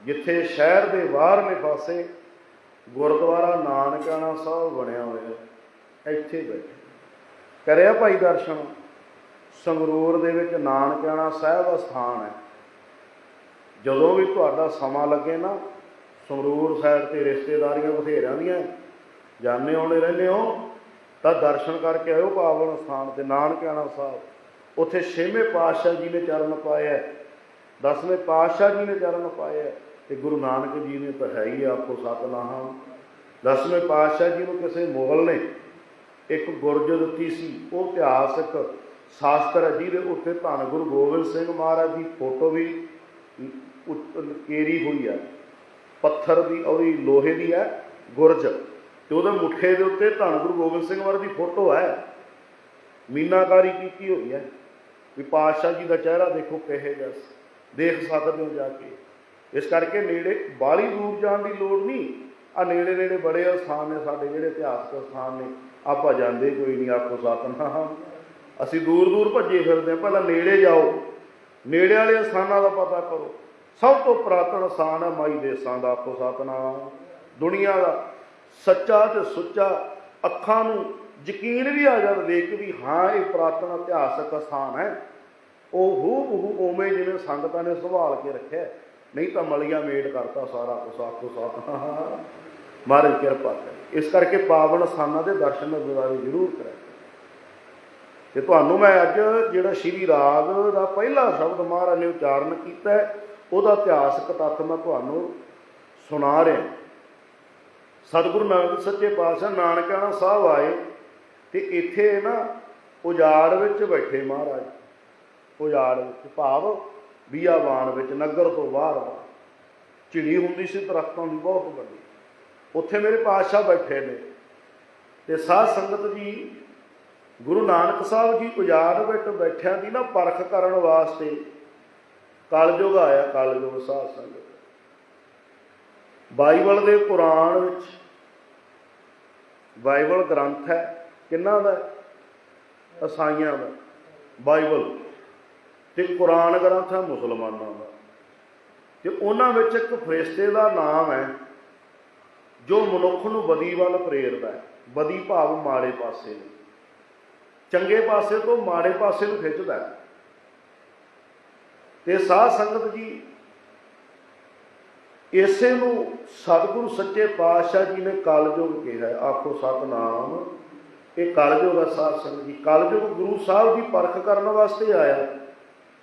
ਜਿੱਥੇ ਸ਼ਹਿਰ ਦੇ ਬਾਹਰਲੇ ਪਾਸੇ ਗੁਰਦੁਆਰਾ ਨਾਨਕਾਣਾ ਸਾਹਿਬ ਬਣਿਆ ਹੋਇਆ ਇੱਥੇ ਬੈਠੇ। ਕਰਿਆ ਭਾਈ ਦਰਸ਼ਨ, ਸੰਗਰੂਰ ਦੇ ਵਿੱਚ ਨਾਨਕਾਣਾ ਸਾਹਿਬ ਅਸਥਾਨ ਹੈ। ਜਦੋਂ ਵੀ ਤੁਹਾਡਾ ਸਮਾਂ ਲੱਗੇ ਨਾ, ਸੰਗਰੂਰ ਸਾਈਡ ਤੇ ਰਿਸ਼ਤੇਦਾਰੀਆਂ ਬਥੇਰਿਆਂ ਦੀਆਂ ਜਾਣੇ ਆਉਣੇ ਰਹਿੰਦੇ ਹੋ, ਤਾਂ ਦਰਸ਼ਨ ਕਰਕੇ ਆਇਓ ਪਾਵਨ ਸਥਾਨ ਤੇ ਨਾਨਕਾਣਾ ਸਾਹਿਬ। ਉੱਥੇ ਛੇਵੇਂ ਪਾਤਸ਼ਾਹ ਜੀ ਨੇ ਚਰਨ ਪਾਏ ਹੈ। ਦਸਵੇਂ ਪਾਤਸ਼ਾਹ ਜੀ ਨੇ ਚਰਨ ਪਾਏ ਹੈ। ਤੇ ਗੁਰੂ ਨਾਨਕ ਜੀ ਨੇ ਤਾਂ ਹੈ ਹੀ ਆਪਕੋ ਸਤਨਾਮ ਦਸਵੇਂ ਪਾਤਸ਼ਾਹ ਜੀ ਨੂੰ ਕਿਸੇ ਮੁਗਲ ਨੇ ਇੱਕ ਗੁਰਜ ਦਿੱਤੀ ਸੀ, ਉਹ ਇਤਿਹਾਸਕ ਸ਼ਾਸਤਰ ਹੈ ਜਿਹਦੇ ਉੱਤੇ ਧੰਨ ਗੁਰੂ ਗੋਬਿੰਦ ਸਿੰਘ ਮਹਾਰਾਜ ਦੀ ਫੋਟੋ ਵੀ ਕੇਰੀ ਹੋਈ ਹੈ। ਪੱਥਰ ਦੀ ਉਹਦੀ ਲੋਹੇ ਦੀ ਹੈ, ਗੁਰਜ। ਤੇ ਉਹਦੇ ਮੁੱਠੇ ਦੇ ਉੱਤੇ ਧੰਨ ਗੁਰੂ ਗੋਬਿੰਦ ਸਿੰਘ ਮਹਾਰਾਜ ਦੀ ਫੋਟੋ ਹੈ। ਮੀਨਾਕਾਰੀ ਕੀਤੀ ਹੋਈ ਹੈ। ਵੀ ਪਾਤਸ਼ਾਹ ਜੀ ਦਾ ਚਿਹਰਾ ਦੇਖੋ ਕਿਹੇ ਜਿਹਾ ਦੇਖ ਸਕਦੇ ਹੋ ਜਾ ਕੇ। ਇਸ ਕਰਕੇ ਨੇੜੇ ਬਾਲੀ ਦੂਰ ਜਾਣ ਦੀ ਲੋੜ ਨਹੀਂ। ਆ ਨੇੜੇ ਨੇੜੇ ਬੜੇ ਸਥਾਨ ਨੇ, ਸਾਡੇ ਜਿਹੜੇ ਇਤਿਹਾਸਕ ਸਥਾਨ ਨੇ, ਆਪਾਂ ਜਾਂਦੇ ਕੋਈ ਨਹੀਂ ਆਪੋ ਸਤਨਾਮ ਅਸੀਂ ਦੂਰ ਦੂਰ ਭੱਜੇ ਫਿਰਦੇ ਹਾਂ ਪਹਿਲਾਂ ਨੇੜੇ ਜਾਓ। ਨੇੜੇ ਵਾਲੇ ਸਥਾਨਾਂ ਦਾ ਪਤਾ ਕਰੋ। ਸਭ ਤੋਂ ਪ੍ਰਾਤਨ ਸਥਾਨ ਹੈ ਮਾਈ ਦੇਸਾਂ ਦਾ ਆਪੋ ਸਤਨਾਮ ਦੁਨੀਆ ਦਾ ਸੱਚਾ ਤੇ ਸੁੱਚਾ ਅੱਖਾਂ ਨੂੰ ਯਕੀਨ ਵੀ ਆ ਜਾਂਦਾ ਦੇਖ ਕੇ ਵੀ ਹਾਂ, ਇਹ ਪ੍ਰਾਤਨ ਇਤਿਹਾਸਕ ਸਥਾਨ ਹੈ। ਉਹ ਹੂ ਉਹ ਉਵੇਂ ਜਿਵੇਂ ਸੰਗਤਾਂ ਨੇ ਸੰਭਾਲ ਕੇ ਰੱਖਿਆ। ਨਹੀਂ ਤਾਂ ਮਲੀਆਂ ਮੇਡ ਕਰਤਾ ਸਾਰਾ ਕੁਛ, ਆਖੋ ਸਤਨਾਮ ਮਹਾਰਾਜ ਕਿਰਪਾ ਕਰ। ਇਸ ਕਰਕੇ ਪਾਵਨ ਸਥਾਨਾਂ ਦੇ ਦਰਸ਼ਨ ਦਿਦਾਰੇ ਜ਼ਰੂਰ ਕਰਿਆ ਤੇ ਤੁਹਾਨੂੰ ਮੈਂ ਅੱਜ ਜਿਹੜਾ ਸ਼੍ਰੀ ਰਾਗ ਦਾ ਪਹਿਲਾ ਸ਼ਬਦ ਮਹਾਰਾਜ ਨੇ ਉਚਾਰਨ ਕੀਤਾ ਉਹਦਾ ਇਤਿਹਾਸਕ ਤੱਥ ਮੈਂ ਤੁਹਾਨੂੰ ਸੁਣਾ ਰਿਹਾ। ਸਤਿਗੁਰੂ ਨਾਨਕ ਸੱਚੇ ਪਾਤਸ਼ਾਹ ਨਾਨਕਾਣਾ ਸਾਹਿਬ ਆਏ ਤੇ ਇੱਥੇ ਨਾ ਉਜਾੜ ਵਿੱਚ ਬੈਠੇ ਮਹਾਰਾਜ। ਉਜਾੜ ਵਿੱਚ ਭਾਵ ਬੀਆਬਾਨ ਵਿੱਚ, ਨਗਰ ਤੋਂ ਬਾਹਰ ਝਿੜੀ ਹੁੰਦੀ ਸੀ, ਦਰਖਤਾਂ ਦੀ ਬਹੁਤ ਵੱਡੀ। ਉੱਥੇ ਮੇਰੇ ਪਾਤਸ਼ਾਹ ਬੈਠੇ ਨੇ। ਤੇ ਸਾਧ ਸੰਗਤ ਜੀ, ਗੁਰੂ ਨਾਨਕ ਸਾਹਿਬ ਜੀ ਉਜਾੜ ਵਿੱਚ ਬੈਠਿਆਂ ਦੀ ਨਾ ਪਰਖ ਕਰਨ ਵਾਸਤੇ ਕਲਯੁਗ ਆਇਆ, ਕਲਯੁਗ ਸਾਧ ਸੰਗਤ। ਬਾਈਬਲ ਦੇ ਪੁਰਾਣ ਵਿੱਚ ਬਾਈਬਲ ਗ੍ਰੰਥ ਹੈ। ਕਿੰਨਾ ਦਾ? ਹੈ? ਈਸਾਈਆਂ ਦਾ। ਬਾਈਬਲ। ਤੇ ਕੁਰਾਨ ਗ੍ਰੰਥ ਹੈ ਮੁਸਲਮਾਨਾਂ ਦਾ। ਤੇ ਉਹਨਾਂ ਵਿੱਚ ਇੱਕ ਫਰਿਸ਼ਤੇ ਦਾ ਨਾਮ ਹੈ, ਜੋ ਮਨੁੱਖ ਨੂੰ ਬਦੀ ਵੱਲ ਪ੍ਰੇਰਦਾ ਹੈ, ਬਦੀ ਭਾਵ ਮਾੜੇ ਪਾਸੇ ਨੂੰ। ਚੰਗੇ ਪਾਸੇ ਤੋਂ ਮਾੜੇ ਪਾਸੇ ਨੂੰ ਖਿੱਚਦਾ ਹੈ। ਤੇ ਸਾਧ ਸੰਗਤ ਜੀ, ਇਸੇ ਨੂੰ ਸਤਿਗੁਰੂ ਸੱਚੇ ਪਾਤਸ਼ਾਹ ਜੀ ਨੇ ਕਲਯੁਗ ਕਿਹਾ ਆਖੋ ਸਤਨਾਮ। ਇਹ ਕਲਯੁਗ ਦਾ ਸਾਧ ਸੰਗਤ ਜੀ। ਕਲਯੁਗ ਗੁਰੂ ਸਾਹਿਬ ਦੀ ਪਰਖ ਕਰਨ ਵਾਸਤੇ ਆਇਆ।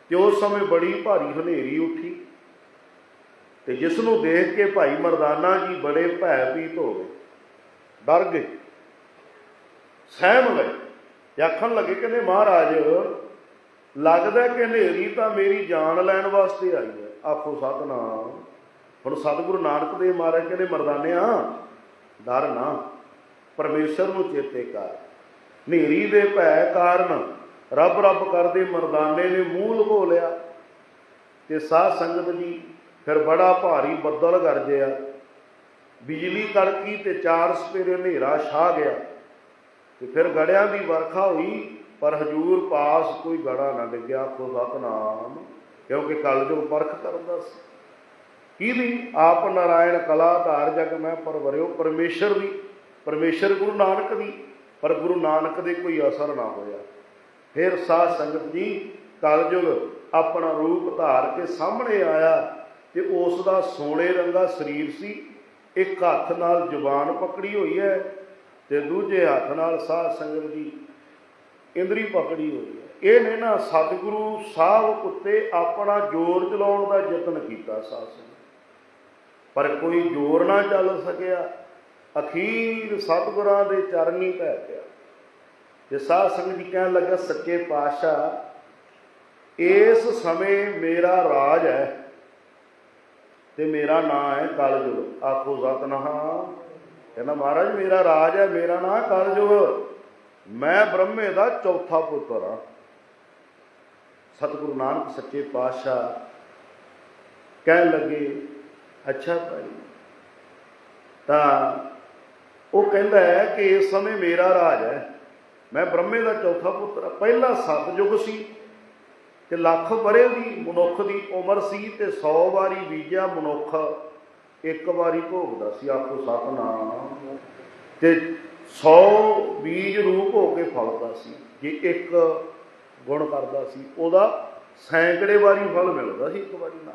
ਤੇ ਉਸ ਸਮੇਂ ਬੜੀ ਭਾਰੀ ਹਨੇਰੀ ਉੱਠੀ ਤੇ ਜਿਸ ਨੂੰ ਦੇਖ ਕੇ ਭਾਈ ਮਰਦਾਨਾ ਜੀ ਬੜੇ ਭੈ ਭੀਤ ਹੋ ਗਏ। ਡਰ ਗਏ। ਸਹਿਮ ਗਏ। ਤੇ ਆਖਣ ਲੱਗੇ ਕਹਿੰਦੇ ਮਹਾਰਾਜ, ਲੱਗਦਾ ਕਿ ਹਨੇਰੀ ਤਾਂ ਮੇਰੀ ਜਾਨ ਲੈਣ ਵਾਸਤੇ ਆਈ ਹੈ। ਆਖੋ ਸਤਨਾਮ। ਹੁਣ ਸਤਿਗੁਰੂ ਨਾਨਕ ਦੇਵ ਮਹਾਰਾਜ ਕਹਿੰਦੇ, ਮਰਦਾਨਿਆ, ਡਰ ਨਾ। ਪਰਮੇਸ਼ਰ ਨੂੰ ਚੇਤੇ ਕਰ। ਹਨੇਰੀ ਦੇ ਭੈ ਕਾਰਨ ਰੱਬ ਰੱਬ ਕਰਦੇ ਮਰਦਾਨੇ ਨੇ ਮੂੰਹ ਲਗੋ ਲਿਆ ਤੇ ਸਾਧ ਸੰਗਤ ਜੀ ਫਿਰ ਬੜਾ ਭਾਰੀ ਬੱਦਲ ਗਰਜਿਆ ਬਿਜਲੀ ਕੜਕੀ ਤੇ ਚਾਰ ਸਪੇਰੇ ਹਨੇਰਾ ਛਾ ਗਿਆ ਤੇ ਫਿਰ ਗੜਿਆਂ ਦੀ ਵਰਖਾ ਹੋਈ, ਪਰ ਹਜੂਰ ਪਾਸ ਕੋਈ ਗੜਾ ਨਾ ਡਿੱਗਿਆ ਕੋ ਸਤਨਾਮ ਕਿਉਂਕਿ ਕਲਯੁਗ ਪਰਖ ਕਰਦਾ ਸੀ। ਕਿਹਦੀ ਆਪ ਨਾਰਾਇਣ ਕਲਾ ਧਾਰ ਜਗ ਮੈਂ ਪਰਵਰਿਓ ਪਰਮੇਸ਼ਰ ਦੀ, ਪਰਮੇਸ਼ਰ ਗੁਰੂ ਨਾਨਕ ਦੀ, ਪਰ ਗੁਰੂ ਨਾਨਕ ਦੇ ਕੋਈ ਅਸਰ ਨਾ ਹੋਇਆ। ਫਿਰ ਸਾਧ ਸੰਗਤ ਜੀ ਕਲਯੁਗ ਆਪਣਾ ਰੂਪ ਧਾਰ ਕੇ ਸਾਹਮਣੇ ਆਇਆ ਤੇ ਉਸ ਦਾ ਸੋਨੇ ਰੰਗਾ ਸਰੀਰ ਸੀ। ਇੱਕ ਹੱਥ ਨਾਲ ਜ਼ੁਬਾਨ ਪਕੜੀ ਹੋਈ ਹੈ ਤੇ ਦੂਜੇ ਹੱਥ ਨਾਲ ਸਾਧ ਸੰਗਤ ਦੀ ਇੰਦਰੀ ਪਕੜੀ ਹੋਈ ਹੈ। ਇਹਨੇ ਨਾ ਸਤਿਗੁਰੂ ਸਾਹਿਬ ਉੱਤੇ ਆਪਣਾ ਜ਼ੋਰ ਚਲਾਉਣ ਦਾ ਯਤਨ ਕੀਤਾ ਸਾਧ ਸੰਗਤ। ਪਰ ਕੋਈ ਜ਼ੋਰ ਨਾ ਚੱਲ ਸਕਿਆ। ਅਖੀਰ ਸਤਿਗੁਰਾਂ ਦੇ ਚਰਨੀ ਪੈ ਗਿਆ। ਤੇ ਸਾਧ ਸੰਗਤ ਜੀ ਕਹਿਣ ਲੱਗਾ, ਸੱਚੇ ਪਾਤਸ਼ਾਹ, ਇਸ ਸਮੇਂ ਮੇਰਾ ਰਾਜ ਹੈ ਤੇ ਮੇਰਾ ਨਾਮ ਹੈ ਕਲਯੁਗ ਆਖੋ ਸਤਨਾਮ ਕਹਿੰਦਾ, ਮਹਾਰਾਜ, ਮੇਰਾ ਰਾਜ ਹੈ, ਮੇਰਾ ਨਾਮ ਕਲਯੁਗ ਮੈਂ ਬ੍ਰਹਮੇ ਦਾ ਚੌਥਾ ਪੁੱਤਰ ਹਾਂ। ਸਤਿਗੁਰੂ ਨਾਨਕ ਸੱਚੇ ਪਾਤਸ਼ਾਹ ਕਹਿਣ ਲੱਗੇ, ਅੱਛਾ ਭਾਈ। ਤਾਂ ਉਹ ਕਹਿੰਦਾ ਹੈ ਕਿ ਇਸ ਸਮੇਂ ਮੇਰਾ ਰਾਜ ਹੈ। ਮੈਂ ਬ੍ਰਹਮੇ ਦਾ ਚੌਥਾ ਪੁੱਤਰ ਹਾਂ। ਪਹਿਲਾ ਸਤਜੁਗ ਸੀ ਤੇ ਲੱਖ ਬਰੇ ਦੀ ਮਨੁੱਖ ਦੀ ਉਮਰ ਸੀ ਤੇ 100 ਵਾਰੀ ਬੀਜਿਆ ਮਨੁੱਖ, ਇੱਕ ਵਾਰੀ ਭੋਗਦਾ ਸੀ ਆਖੋ ਸਤਨਾਮ। ਤੇ 100 ਬੀਜ ਰੂਪ ਹੋ ਕੇ ਫਲਦਾ ਸੀ, ਜੇ ਇੱਕ ਗੁਣ ਕਰਦਾ ਸੀ, ਉਹਦਾ ਸੈਂਕੜੇ ਵਾਰੀ ਫਲ ਮਿਲਦਾ ਸੀ ਇੱਕ ਵਾਰੀ ਨਾ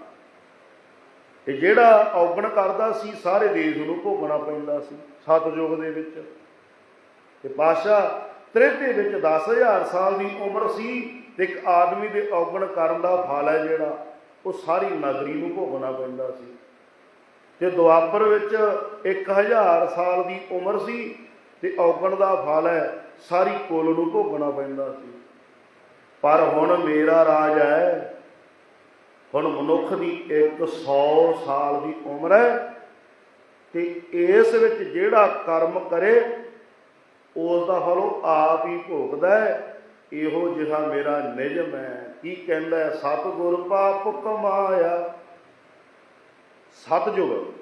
ਤੇ ਜਿਹੜਾ ਔਗਣ ਕਰਦਾ ਸੀ, ਸਾਰੇ ਦੇਸ਼ ਨੂੰ ਭੋਗਣਾ ਪੈਂਦਾ ਸੀ ਸਤਜੁਗ ਦੇ ਵਿੱਚ। ਤੇ ਪਾਸ਼ਾ ਤ੍ਰੇਤੇ ਵਿੱਚ 10000 ਸਾਲ ਦੀ ਉਮਰ ਸੀ ਤੇ ਇੱਕ ਆਦਮੀ ਦੇ ਔਗਣ ਕਰਨ ਦਾ ਫਲ ਹੈ ਜਿਹੜਾ, ਉਹ ਸਾਰੀ ਨਗਰੀ ਨੂੰ ਭੋਗਣਾ ਪੈਂਦਾ ਸੀ। ਤੇ ਦੁਆਪਰ ਵਿੱਚ 1000 ਸਾਲ ਦੀ ਉਮਰ ਸੀ ਤੇ ਔਗਣ ਦਾ ਫਲ ਹੈ, ਸਾਰੀ ਕੁੱਲ ਨੂੰ ਭੋਗਣਾ ਪੈਂਦਾ ਸੀ। ਪਰ ਹੁਣ ਮੇਰਾ ਰਾਜ ਹੈ, ਹੁਣ ਮਨੁੱਖ ਦੀ 100 ਸਾਲ ਦੀ ਉਮਰ ਹੈ ਤੇ ਇਸ ਵਿੱਚ ਜਿਹੜਾ ਕਰਮ ਕਰੇ ਉਸ ਦਾ ਫਲ ਉਹ ਆਪ ਹੀ ਭੋਗਦਾ ਹੈ। ਇਹੋ ਜਿਹਾ ਮੇਰਾ ਨਿਯਮ ਹੈ ਕੀ ਕਹਿੰਦਾ ਹੈ? ਸਤਿਗੁਰ ਪਾਪ ਕਮਾਇਆ। ਸਤਜੁਗ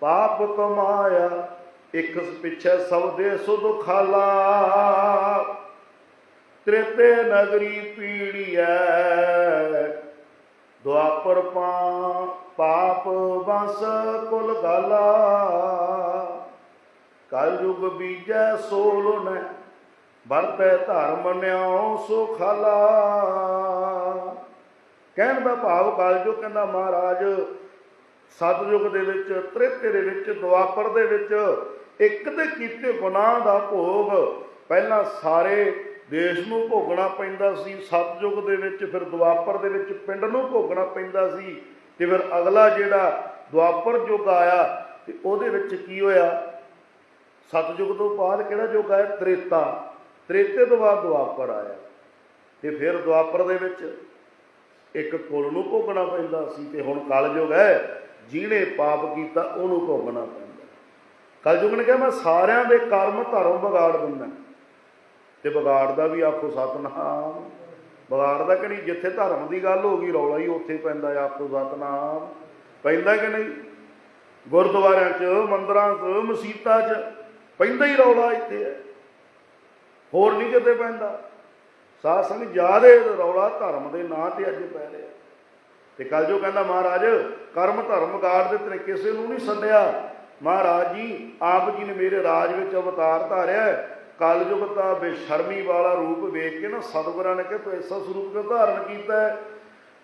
ਪਾਪ ਕਮਾਇਆ। ਇੱਕ ਪਿੱਛੇ ਸਭ ਦੇ ਖਾਲਾ। ਤ੍ਰਿਤੇ ਨਗਰੀ ਪੀੜੀਐ। ਦੁਆਪਰ ਪਾ, ਪਾਪ ਵਸ ਕੁਲ ਗਾਲਾ। ਕਲ ਯੁਗ ਬੀਜੈ ਸੋਲ ਨੇ, ਵਰਤੈ ਧਰਮ ਨਿਉ ਸੋ ਖਾਲਾ। ਕਹਿਣ ਦਾ ਭਾਵ ਕਲ ਜੋ ਕਹਿੰਦਾ ਮਹਾਰਾਜ, ਸਤਯੁਗ ਦੇ ਵਿੱਚ ਤ੍ਰੇਤੇ ਦੇ ਵਿੱਚ, ਦੁਆਪਰ ਦੇ ਵਿੱਚ, ਇੱਕ ਦੇ ਕੀਤੇ ਗੁਨਾਹ ਦਾ ਭੋਗ। ਪਹਿਲਾਂ ਸਾਰੇ ਦੇਸ਼ ਨੂੰ ਭੋਗਣਾ ਪੈਂਦਾ ਸੀ, ਸਤਯੁਗ ਦੇ ਵਿੱਚ, ਫਿਰ ਦੁਆਪਰ ਦੇ ਵਿੱਚ ਪਿੰਡ ਨੂੰ ਭੋਗਣਾ ਪੈਂਦਾ ਸੀ, ਤੇ ਫਿਰ ਅਗਲਾ ਜਿਹੜਾ ਦੁਆਪਰ ਯੁੱਗ ਆਇਆ, ਤੇ ਉਹਦੇ ਵਿੱਚ ਕੀ ਹੋਇਆ? ਸਤਯੁਗ ਤੋਂ ਬਾਅਦ ਕਿਹੜਾ ਯੁੱਗ ਆਇਆ? ਤ੍ਰੇਤਾ। ਤ੍ਰੇਤੇ ਤੋਂ ਬਾਅਦ ਦੁਆਪਰ ਆਇਆ। ਤੇ ਫਿਰ ਦੁਆਪਰ ਦੇ ਵਿੱਚ ਇੱਕ ਕੁਲ ਨੂੰ ਭੋਗਣਾ ਪੈਂਦਾ ਸੀ ਤੇ ਹੁਣ ਕਲਯੁਗ ਹੈ। ਜਿਹਨੇ ਪਾਪ ਕੀਤਾ, ਉਹਨੂੰ ਭੋਗਣਾ ਪੈਂਦਾ। ਕਲਯੁਗ ਨੇ ਕਿਹਾ, ਮੈਂ ਸਾਰਿਆਂ ਦੇ ਕਰਮ ਧਰਮ ਵਿਗਾੜ ਦਿੰਦਾ। ਤੇ ਵਿਗਾੜਦਾ ਵੀ ਆਖੋ ਸਤਨਾਮ। ਵਿਗਾੜਦਾ ਕਿ ਨਹੀਂ? ਜਿੱਥੇ ਧਰਮ ਦੀ ਗੱਲ ਹੋ ਗਈ, ਰੌਲਾ ਹੀ ਉੱਥੇ ਪੈਂਦਾ ਹੈ ਆਖੋ ਸਤਨਾਮ। ਪੈਂਦਾ ਕਿ ਨਹੀਂ? ਗੁਰਦੁਆਰਿਆਂ 'ਚ, ਮੰਦਰਾਂ 'ਚ, ਮਸੀਤਾਂ 'ਚ ਪੈਂਦਾ ਹੀ ਰੌਲਾ ਇੱਥੇ ਹੈ। ਹੋਰ ਨਹੀਂ ਕਿਤੇ ਪੈਂਦਾ। ਸਾਧ ਸੰਗ ਜਿਆਦੇ ਰੌਲਾ ਧਰਮ ਦੇ ਨਾਂ ਤੇ ਅੱਜ ਪੈ ਰਿਹਾ। ਤੇ ਕੱਲ ਕਹਿੰਦਾ, ਮਹਾਰਾਜ, ਕਰਮ ਧਰਮ ਗਾੜ ਦੇ ਤੇਰੇ ਕਿਸੇ ਨੂੰ ਨਹੀਂ ਸੱਦਿਆ ਮਹਾਰਾਜ ਜੀ, ਆਪ ਜੀ ਨੇ ਮੇਰੇ ਰਾਜ ਵਿੱਚ ਅਵਤਾਰ ਧਾਰਿਆ ਕਲਯੁਗ ਦਾ ਬੇਸ਼ਰਮੀ ਵਾਲਾ ਰੂਪ ਵੇਖ ਕੇ ਨਾ ਸਤਿਗੁਰਾਂ ਨੇ ਕਿਹਾ, ਤੂੰ ਐਸਾ ਸਰੂਪ ਕਿਉਂ ਧਾਰਨ ਕੀਤਾ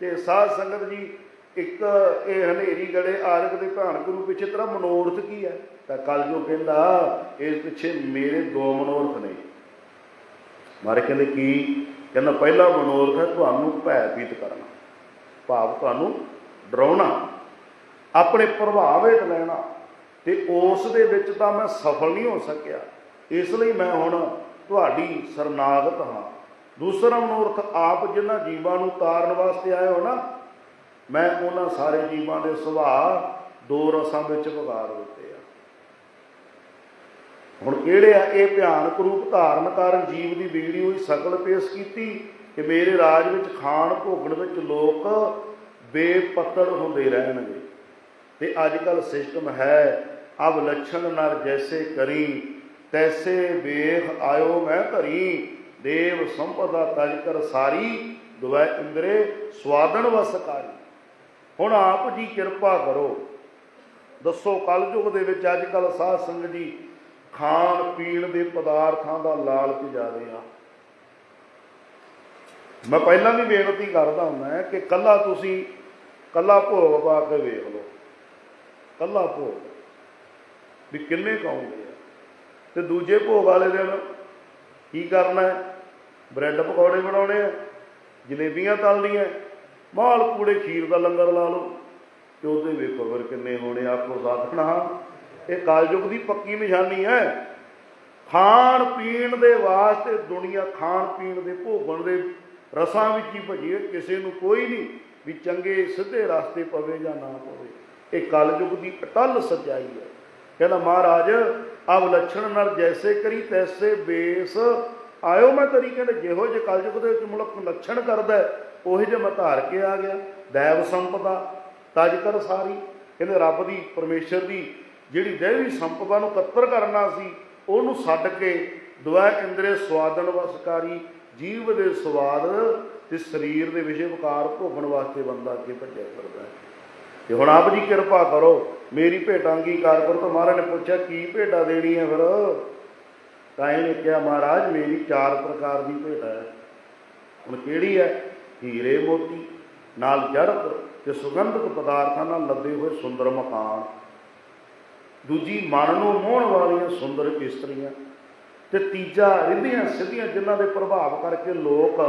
ਤੇ ਸਾਧ ਸੰਗਤ ਜੀ, ਇੱਕ ਇਹ ਹਨੇਰੀ ਗੜੇ ਆਰਗ ਦੇ ਭਿਆਨਕ ਰੂਪ ਪਿੱਛੇ ਤੇਰਾ ਮਨੋਰਥ ਕੀ ਹੈ? ਤਾਂ ਕਲਯੁਗ ਕਹਿੰਦਾ, ਇਸ ਪਿੱਛੇ ਮੇਰੇ ਦੋ ਮਨੋਰਥ ਨੇ। ਮਾਰੇ ਕਹਿੰਦੇ ਕੀ? ਕਹਿੰਦਾ ਪਹਿਲਾ ਮਨੋਰਥ ਹੈ ਤੁਹਾਨੂੰ ਭੈਭੀਤ ਕਰਨਾ। ਭਾਵ ਤੁਹਾਨੂੰ ਡਰਾਉਣਾ। ਆਪਣੇ ਪ੍ਰਭਾਵ ਹੇਠ ਲੈਣਾ। ਤੇ ਉਸ ਦੇ ਵਿੱਚ ਤਾਂ ਮੈਂ ਸਫਲ ਨਹੀਂ ਹੋ ਸਕਿਆ। ਇਸ ਲਈ ਮੈਂ ਹੁਣ ਤੁਹਾਡੀ ਸਰਨਾਗਤ ਹਾਂ। ਦੂਸਰਾ ਮਨੋਰਥ, ਆਪ ਜਿਨ੍ਹਾਂ ਜੀਵਾਂ ਨੂੰ ਤਾਰਨ ਵਾਸਤੇ ਆਏ ਹੋ ਨਾ, ਮੈਂ ਉਹਨਾਂ ਸਾਰੇ ਜੀਵਾਂ ਦੇ ਸੁਭਾਅ ਦੋ ਰਸਾਂ ਵਿੱਚ ਵਿਗਾੜ ਦਿੱਤੇ। ਹੁਣ ਕਿਹੜੇ ਆ? ਇਹ ਭਿਆਨਕ ਰੂਪ ਧਾਰਨ ਕਾਰਨ ਜੀਵ ਦੀ ਵਿਗੜੀ ਹੋਈ ਸ਼ਕਲ ਪੇਸ਼ ਕੀਤੀ ਕਿ ਮੇਰੇ ਰਾਜ ਵਿੱਚ ਖਾਣ ਭੋਗਣ ਵਿੱਚ ਲੋਕ ਬੇਪਤੜ ਹੁੰਦੇ ਰਹਿਣਗੇ। ਤੇ ਅੱਜ ਕੱਲ ਸਿਸਟਮ ਹੈ, ਅਬ ਲਛਣ ਨਰ ਜੈਸੇ ਕਰੀ, ਤੈਸੇ ਵੇਖ ਆਇਓ ਮੈਂ ਧਰੀ, ਦੇਵ ਸੰਪਦਾ ਤਜ ਕਰ ਸਾਰੀ ਦੁਐ ਇੰਦਰੇ ਸਵਾਦਨ ਵਸਕਾਰੀ ਹੁਣ ਆਪ ਜੀ ਕਿਰਪਾ ਕਰੋ। ਦੱਸੋ, ਕਲਯੁਗ ਦੇ ਵਿੱਚ ਅੱਜ ਕੱਲ ਸਾਧ ਸੰਗਤ ਜੀ ਖਾਣ ਪੀਣ ਦੇ ਪਦਾਰਥਾਂ ਦਾ ਲਾਲਚ ਜ਼ਿਆਦੇ ਆ। ਮੈਂ ਪਹਿਲਾਂ ਵੀ ਬੇਨਤੀ ਕਰਦਾ ਹੁੰਦਾ ਕਿ ਕੱਲਾ ਤੁਸੀਂ ਕੱਲਾ ਭੋਗ ਪਾ ਕੇ ਵੇਖ ਲਓ। ਕੱਲਾ ਭੋਗ। ਵੀ ਕਿੰਨੇ ਕਹੋਗੇ ਤੇ ਦੂਜੇ ਭੋਗ ਵਾਲੇ ਦਿਨ ਕੀ ਕਰਨਾ ਹੈ? ਬ੍ਰੈਡ ਪਕੌੜੇ ਬਣਾਉਣੇ ਆ, ਜਲੇਬੀਆਂ ਤਲਦੀਆਂ ਮਾਲ ਪੂੜੇ ਖੀਰ ਦਾ ਲੰਗਰ ਲਾ ਲਓ। ਤੇ ਉਹਦੇ ਵੇਖੋ ਫਿਰ ਕਿੰਨੇ ਹੋਣੇ? ਆਪੋ ਸਾਧਣਾ ਇਹ ਕਾਲਯੁਗ ਦੀ ਪੱਕੀ ਨਿਸ਼ਾਨੀ ਹੈ। ਖਾਣ ਪੀਣ ਦੇ ਵਾਸਤੇ ਦੁਨੀਆ ਖਾਣ ਪੀਣ ਦੇ ਭੋਗਣ ਦੇ ਰਸਾਂ ਵਿੱਚ ਹੀ ਭਜੀ ਹੈ ਕਿਸੇ ਨੂੰ ਕੋਈ ਨਹੀਂ ਵੀ ਚੰਗੇ ਸਿੱਧੇ ਰਸਤੇ ਪਵੇ ਜਾਂ ਨਾ ਪਵੇ। ਇਹ ਕਲਯੁਗ ਦੀ ਅਟਲ ਸੱਚਾਈ ਹੈ। ਕਹਿੰਦਾ, ਮਹਾਰਾਜ ਅਬ ਲਛਣ ਨਾਲ ਜੈਸੇ ਕਰੀ ਤੈਸੇ ਬੇਸ। ਆਇਓ ਮੈਂ ਤਰੀ, ਕਹਿੰਦੇ, ਜਿਹੋ ਜੇ ਕਲਯੁਗ ਦੇ ਵਿੱਚ ਮੁਲਕ ਲੱਛਣ ਕਰਦਾ ਉਹੇ ਜੇ ਮੈਂ ਧਾਰ ਕੇ ਆ ਗਿਆ। ਦੈਵ ਸੰਪਦਾ ਤਜ ਕਰ ਸਾਰੀ। ਕਹਿੰਦੇ, ਰੱਬ ਦੀ, ਪਰਮੇਸ਼ਰ ਦੀ ਜਿਹੜੀ ਦੇਵੀ ਸੰਪਦਾ ਨੂੰ ਕੱਤਰ ਕਰਨਾ ਸੀ, ਉਹਨੂੰ ਛੱਡ ਕੇ ਦੁਆ ਇੰਦਰੇ ਸਵਾਦਨ ਵਸਕਾਰੀ, ਜੀਵ ਦੇ ਸਵਾਦ ਤੇ ਸਰੀਰ ਦੇ ਵਿਸ਼ੇ ਵਿਕਾਰ ਭੋਗਣ ਵਾਸਤੇ ਬੰਦਾ ਅੱਗੇ ਭੱਜਿਆ ਕਰਦਾ ਹੈ। ਤੇ ਹੁਣ ਆਪ ਜੀ ਕਿਰਪਾ ਕਰੋ, ਮੇਰੀ ਭੇਟਾਂ ਅੰਗੀਕਾਰ ਕਰੋ ਤਾਂ ਮਹਾਰਾਜ ਨੇ ਪੁੱਛਿਆ, ਕੀ ਭੇਟਾ ਦੇਣੀ ਹੈ ਫਿਰ? ਤਾਂ ਇਹਨੇ ਕਿਹਾ, ਮਹਾਰਾਜ, ਮੇਰੀ ਚਾਰ ਪ੍ਰਕਾਰ ਦੀ ਭੇਟਾ ਹੈ। ਹੁਣ ਕਿਹੜੀ ਹੈ? ਹੀਰੇ ਮੋਤੀ, ਨਾਲ ਜੜਤ ਤੇ ਸੁਗੰਧਿਤ ਪਦਾਰਥਾਂ ਨਾਲ ਲੱਦੇ ਹੋਏ ਸੁੰਦਰ ਮਕਾਨ। ਦੂਜੀ ਮਨ ਨੂੰ ਮੋਹਣ ਵਾਲੀਆਂ ਸੁੰਦਰ ਇਸਤਰੀਆਂ ਤੇ ਤੀਜਾ ਰਿੱਧੀਆਂ ਸਿੱਧੀਆਂ ਜਿਨ੍ਹਾਂ ਦੇ ਪ੍ਰਭਾਵ ਕਰਕੇ ਲੋਕ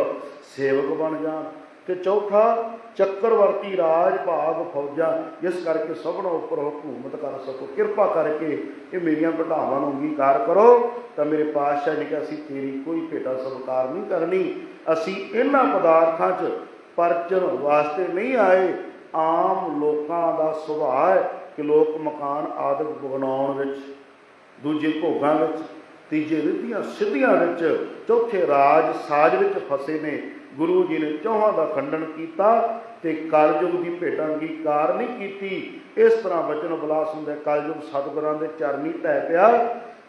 ਸੇਵਕ ਬਣ ਜਾਣ ਤੇ ਚੌਥਾ ਚੱਕਰਵਰਤੀ ਰਾਜ ਭਾਗ ਫੌਜਾਂ ਜਿਸ ਕਰਕੇ ਸਭਨਾਂ ਉੱਪਰ ਹਕੂਮਤ ਕਰ ਸਕੋ, ਕਿਰਪਾ ਕਰਕੇ ਇਹ ਮੇਰੀਆਂ ਘਟਾਵਾਂ ਨੂੰ ਅੰਗੀਕਾਰ ਕਰੋ। ਤਾਂ ਮੇਰੇ ਪਾਤਸ਼ਾਹ ਜੀ ਕਿ ਅਸੀਂ ਤੇਰੀ ਕੋਈ ਭੇਟਾ ਸਵੀਕਾਰ ਨਹੀਂ ਕਰਨੀ। ਅਸੀਂ ਇਹਨਾਂ ਪਦਾਰਥਾਂ 'ਚ ਪਰਚਨ ਵਾਸਤੇ ਨਹੀਂ ਆਏ। ਆਮ ਲੋਕਾਂ ਦਾ ਸੁਭਾਅ ਕਿ ਲੋਕ ਮਕਾਨ ਆਦਿ ਬਣਾਉਣ ਵਿੱਚ, ਦੂਜੇ ਭੋਗਾਂ ਵਿੱਚ, ਤੀਜੇ ਰਿੱਧੀਆਂ ਸਿੱਧੀਆਂ ਵਿੱਚ, ਚੌਥੇ ਰਾਜ ਸਾਜ ਵਿੱਚ ਫਸੇ ਨੇ। ਗੁਰੂ ਜੀ ਨੇ ਚੌਹਾਂ ਦਾ ਖੰਡਨ ਕੀਤਾ ਤੇ ਕਲਯੁਗ ਦੀ ਭੇਟਾ ਅੰਗੀਕਾਰ ਨਹੀਂ ਕੀਤੀ। ਇਸ ਤਰ੍ਹਾਂ ਬਚਨ ਬਲਾਸ ਹੁੰਦੇ, ਕਲਯੁਗ ਸਤਿਗੁਰਾਂ ਦੇ ਚਰਨੀ ਪੈ ਪਿਆ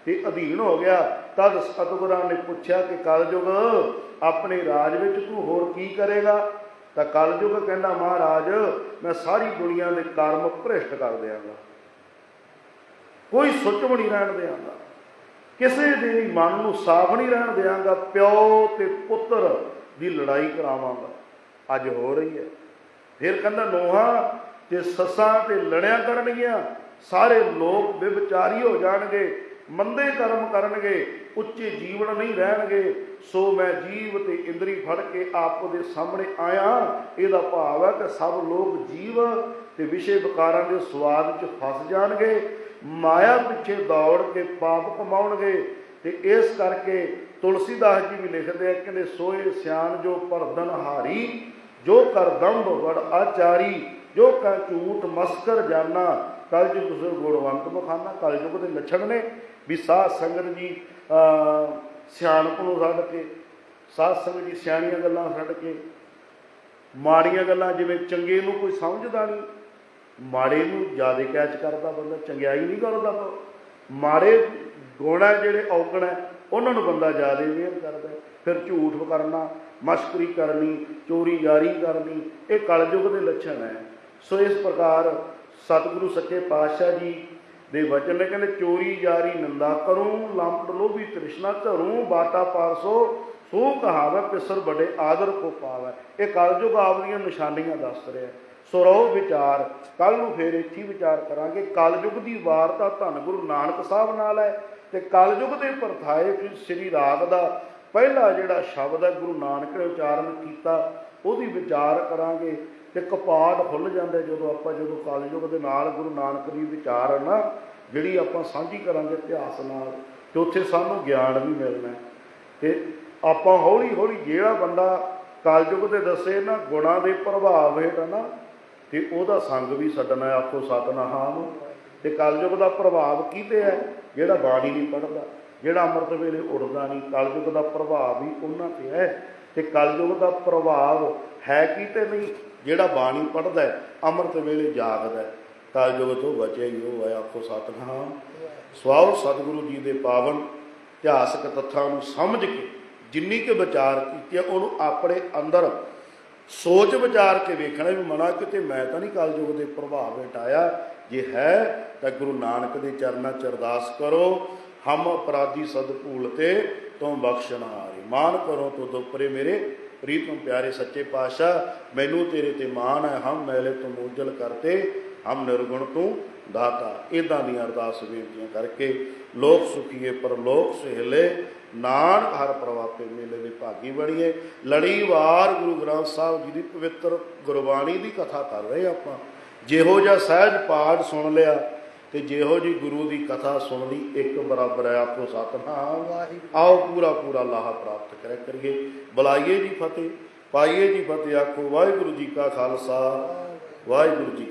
ਤੇ ਅਧੀਨ ਹੋ ਗਿਆ। ਤਦ ਸਤਿਗੁਰਾਂ ਨੇ ਪੁੱਛਿਆ ਕਿ ਕਲਯੁਗ, ਆਪਣੇ ਰਾਜ ਵਿੱਚ ਤੂੰ ਹੋਰ ਕੀ ਕਰੇਗਾ? ਤਾਂ ਕਲਯੁਗ ਕਹਿੰਦਾ, ਮਹਾਰਾਜ, ਮੈਂ ਸਾਰੀ ਦੁਨੀਆ ਦੇ ਕਰਮ ਭ੍ਰਿਸ਼ਟ ਕਰ ਦਿਆਂਗਾ। ਕੋਈ ਸੁੱਚ ਵੀ ਨਹੀਂ ਰਹਿਣ ਦਿਆਂਗਾ। ਕਿਸੇ ਦੇ ਮਨ ਨੂੰ ਸਾਫ਼ ਨਹੀਂ ਰਹਿਣ ਦਿਆਂਗਾ। ਪਿਓ ਤੇ ਪੁੱਤਰ ਦੀ ਲੜਾਈ ਕਰਾਵਾਂਗਾ। ਅੱਜ ਹੋ ਰਹੀ ਹੈ। ਫਿਰ ਕਹਿੰਦਾ, ਨੋਹਾ ਤੇ ਸੱਸਾਂ ਤੇ ਲੜਿਆ ਕਰਨਗੀਆਂ। ਸਾਰੇ ਲੋਕ ਵਿਵਚਾਰੀ ਹੋ ਜਾਣਗੇ। ਮੰਦੇ ਕਰਮ ਕਰਨਗੇ, ਉੱਚੇ ਜੀਵਨ ਨਹੀਂ ਰਹਿਣਗੇ। ਸੋ ਮੈਂ ਜੀਵ ਤੇ ਇੰਦਰੀ ਫੜ ਕੇ ਆਪ ਦੇ ਸਾਹਮਣੇ ਆਇਆ। ਇਹਦਾ ਭਾਵ ਹੈ ਕਿ ਸਭ ਲੋਕ ਜੀਵ ਤੇ ਵਿਸ਼ੇ ਵਿਕਾਰਾਂ ਦੇ ਸਵਾਦ ਵਿੱਚ ਫਸ ਜਾਣਗੇ। ਮਾਇਆ ਪਿੱਛੇ ਦੌੜ ਕੇ ਪਾਪ ਕਮਾਉਣਗੇ ਤੇ ਇਸ ਕਰਕੇ ਤੁਲਸੀਦਾਸ ਜੀ ਵੀ ਲਿਖਦੇ ਆ, ਕਹਿੰਦੇ, ਸੋਏ ਸਿਆਣ ਜੋ ਪਰਦਨ ਹਾਰੀ, ਜੋ ਕਰ ਦੰਭ ਵੜ ਆਚਾਰੀ, ਜੋ ਕਾ ਝੂਠ ਮਸਕਰ ਜਾਨਾ ਕਲਯੁਗ ਸੁਰ ਗੁਣਵੰਤ ਮਖਾਨਾ ਕਲਯੁਗ ਦੇ ਲੱਛਣ ਨੇ। ਵੀ ਸਾਧ ਸੰਗਤ ਜੀ ਸਿਆਣਪ ਨੂੰ ਛੱਡ ਕੇ, ਸਾਧ ਸੰਗਤ ਜੀ ਸਿਆਣੀਆਂ ਗੱਲਾਂ ਛੱਡ ਕੇ, ਮਾੜੀਆਂ ਗੱਲਾਂ ਜਿਵੇਂ ਚੰਗੇ ਨੂੰ ਕੋਈ ਸਮਝਦਾ ਨਹੀਂ, ਮਾੜੇ ਨੂੰ ਜ਼ਿਆਦਾ ਕੈਚ ਕਰਦਾ ਬੰਦਾ, ਚੰਗਿਆਈ ਨਹੀਂ ਕਰਦਾ ਮਾੜੇ ਗੋਣਾ ਜਿਹੜੇ ਔਕਣ ਹੈ, ਉਹਨਾਂ ਨੂੰ ਬੰਦਾ ਜ਼ਿਆਦਾ ਵੇਰ ਕਰਦਾ ਫਿਰ ਝੂਠ ਕਰਨਾ ਮਸ਼ਕਰੀ ਕਰਨੀ, ਚੋਰੀ ਜਾਰੀ ਕਰਨੀ, ਇਹ ਕਲਯੁਗ ਦੇ ਲੱਛਣ ਹੈ। ਸੋ ਇਸ ਪ੍ਰਕਾਰ ਸਤਿਗੁਰੂ ਸੱਚੇ ਪਾਤਸ਼ਾਹ ਜੀ ਦੇ ਵਚਨ ਨੇ ਕਹਿੰਦੇ, ਚੋਰੀ ਯਾਰੀ ਨਿੰਦਾ ਕਰੂੰ ਲੰਪਟ ਲੋਭੀ, ਤ੍ਰਿਸ਼ਨਾ ਧਰੂੰ, ਬਾਟਾ ਪਾਰਸੋ ਸੋ ਕਹਾਵੇ, ਪਿਸਰ ਬੜੇ ਆਦਰ ਕੋ ਪਾਵੇ। ਇਹ ਕਲਯੁਗ ਆਪ ਦੀਆਂ ਨਿਸ਼ਾਨੀਆਂ ਦੱਸ ਰਿਹਾ ਸੁਰੋ ਵਿਚਾਰ ਕੱਲ ਨੂੰ ਫੇਰ ਇੱਥੇ ਵਿਚਾਰ ਕਰਾਂਗੇ। ਕਲਯੁਗ ਦੀ ਵਾਰਤਾ ਧੰਨ ਗੁਰੂ ਨਾਨਕ ਸਾਹਿਬ ਨਾਲ ਹੈ ਤੇ ਕਲਯੁਗ ਦੇ ਪਰਥਾਏ ਸ੍ਰੀ ਰਾਗ ਦਾ ਪਹਿਲਾ ਜਿਹੜਾ ਸ਼ਬਦ ਹੈ, ਗੁਰੂ ਨਾਨਕ ਨੇ ਉਚਾਰਨ ਕੀਤਾ। ਉਹਦੀ ਵਿਚਾਰ ਕਰਾਂਗੇ ਤੇ ਕਪਾਟ ਖੁੱਲ ਜਾਂਦਾ ਜਦੋਂ ਆਪਾਂ ਜਦੋਂ ਕਾਲਯੁਗ ਦੇ ਨਾਲ ਗੁਰੂ ਨਾਨਕ ਦੀ ਵਿਚਾਰ ਨਾ ਜਿਹੜੀ ਆਪਾਂ ਸਾਂਝੀ ਕਰਾਂਗੇ ਇਤਿਹਾਸ ਨਾਲ ਤੇ ਉੱਥੇ ਸਾਨੂੰ ਗਿਆਨ ਵੀ ਮਿਲਣਾ ਹੈ। ਤੇ ਆਪਾਂ ਹੌਲੀ ਹੌਲੀ ਜਿਹੜਾ ਬੰਦਾ ਕਲਯੁਗ ਦੇ ਦੱਸੇ ਨਾ ਗੁਣਾਂ ਦੇ ਪ੍ਰਭਾਵ ਹੇਠ ਹੈ ਨਾ ਤੇ ਉਹਦਾ ਸੰਗ ਵੀ ਛੱਡਣਾ ਹੈ, ਆਖੋ ਸਤਨਾਮ। ਤੇ ਕਲਯੁਗ ਦਾ ਪ੍ਰਭਾਵ ਕਿਤੇ ਹੈ? ਜਿਹੜਾ ਬਾਣੀ ਨਹੀਂ ਪੜਦਾ ਜਿਹੜਾ ਅੰਮ੍ਰਿਤ ਵੇਲੇ ਉੱਠਦਾ ਨਹੀਂ ਕਲਯੁਗ ਦਾ ਪ੍ਰਭਾਵ ਵੀ ਉਹਨਾਂ ਤੇ ਹੈ। ਤੇ ਕਲਯੁਗ ਦਾ ਪ੍ਰਭਾਵ ਹੈ ਕੀ ਤੇ ਨਹੀਂ? ਜਿਹੜਾ ਬਾਣੀ ਪੜਦਾ ਹੈ, ਅੰਮ੍ਰਿਤ ਵੇਲੇ ਜਾਗਦਾ ਹੈ। ਕਲਯੁਗ ਤੋਂ ਬਚੇ ਹੀ ਉਹ ਹੈ, ਆਖੋ ਸਤਨਾਮ। ਸਵਾਉ ਸਤਿਗੁਰੂ ਜੀ ਦੇ ਪਾਵਨ, ਇਤਿਹਾਸਕ ਤੱਥਾਂ ਨੂੰ ਸਮਝ ਕੇ ਜਿੰਨੀ ਕੁ ਵਿਚਾਰ ਕੀਤੀ ਹੈ ਉਹਨੂੰ ਆਪਣੇ ਅੰਦਰ ਸੋਚ ਵਿਚਾਰ ਕੇ ਵੇਖਣਾ ਵੀ ਮਨਾ ਕਿਤੇ ਮੈਂ ਤਾਂ ਨਹੀਂ ਕਲਯੁਗ ਦੇ ਪ੍ਰਭਾਵ ਹੇਠ ਆਇਆ ਜੇ ਹੈ, ਤਾਂ ਗੁਰੂ ਨਾਨਕ ਦੇ ਚਰਨਾਂ ਚ ਅਰਦਾਸ ਕਰੋ, ਹਮ ਅਪਰਾਧੀ ਸਦ ਭੂਲ ਤੇ ਤੂੰ ਬਖਸ਼ਣ। ਮਾਨ ਕਰੋ ਤੋ ਦੁਪਰੇ ਮੇਰੇ ਪ੍ਰੀਤਮ ਪਿਆਰੇ ਸੱਚੇ ਪਾਤਸ਼ਾਹ, ਮੈਨੂੰ ਤੇਰੇ ਤੇ ਮਾਨ ਹੈ, ਹਮ ਮੈਲੇ ਤੋਂ ਮੂਜਲ ਕਰਤੇ, ਹਮ ਨਿਰਗੁਣ ਤੂੰ ਦਾਤਾ। ਇਦਾਂ ਦੀਆਂ ਅਰਦਾਸ ਬੇਨਤੀਆਂ ਕਰਕੇ ਲੋਕ ਸੁਖੀਏ ਪਰ ਲੋਕ ਸਹਿਲੇ, ਨਾਨਕ ਹਰ ਪ੍ਰਵਾਪੇ ਮੇਲੇ ਦੇ ਭਾਗੀ ਬਣੀਏ। ਲੜੀਵਾਰ ਗੁਰੂ ਗ੍ਰੰਥ ਸਾਹਿਬ ਜੀ ਦੀ ਪਵਿੱਤਰ ਗੁਰਬਾਣੀ ਦੀ ਕਥਾ ਕਰ ਰਹੇ ਆਪਾਂ। ਜਿਹੋ ਜਿਹਾ ਸਹਿਜ ਪਾਠ ਸੁਣ ਲਿਆ ਤੇ ਜਿਹੋ ਜੀ ਗੁਰੂ ਦੀ ਕਥਾ ਸੁਣ ਲਈ, ਇੱਕ ਬਰਾਬਰ ਹੈ ਆਪੋ ਸਤਨਾਮ ਆਓ ਪੂਰਾ ਪੂਰਾ ਲਾਹਾ ਪ੍ਰਾਪਤ ਕਰਿਆ ਕਰੀਏ। ਬੁਲਾਈਏ ਜੀ ਫਤਿਹ, ਪਾਈਏ ਜੀ ਫਤਿਹ, ਆਖੋ ਵਾਹਿਗੁਰੂ ਜੀ ਕਾ ਖਾਲਸਾ, ਵਾਹਿਗੁਰੂ ਜੀ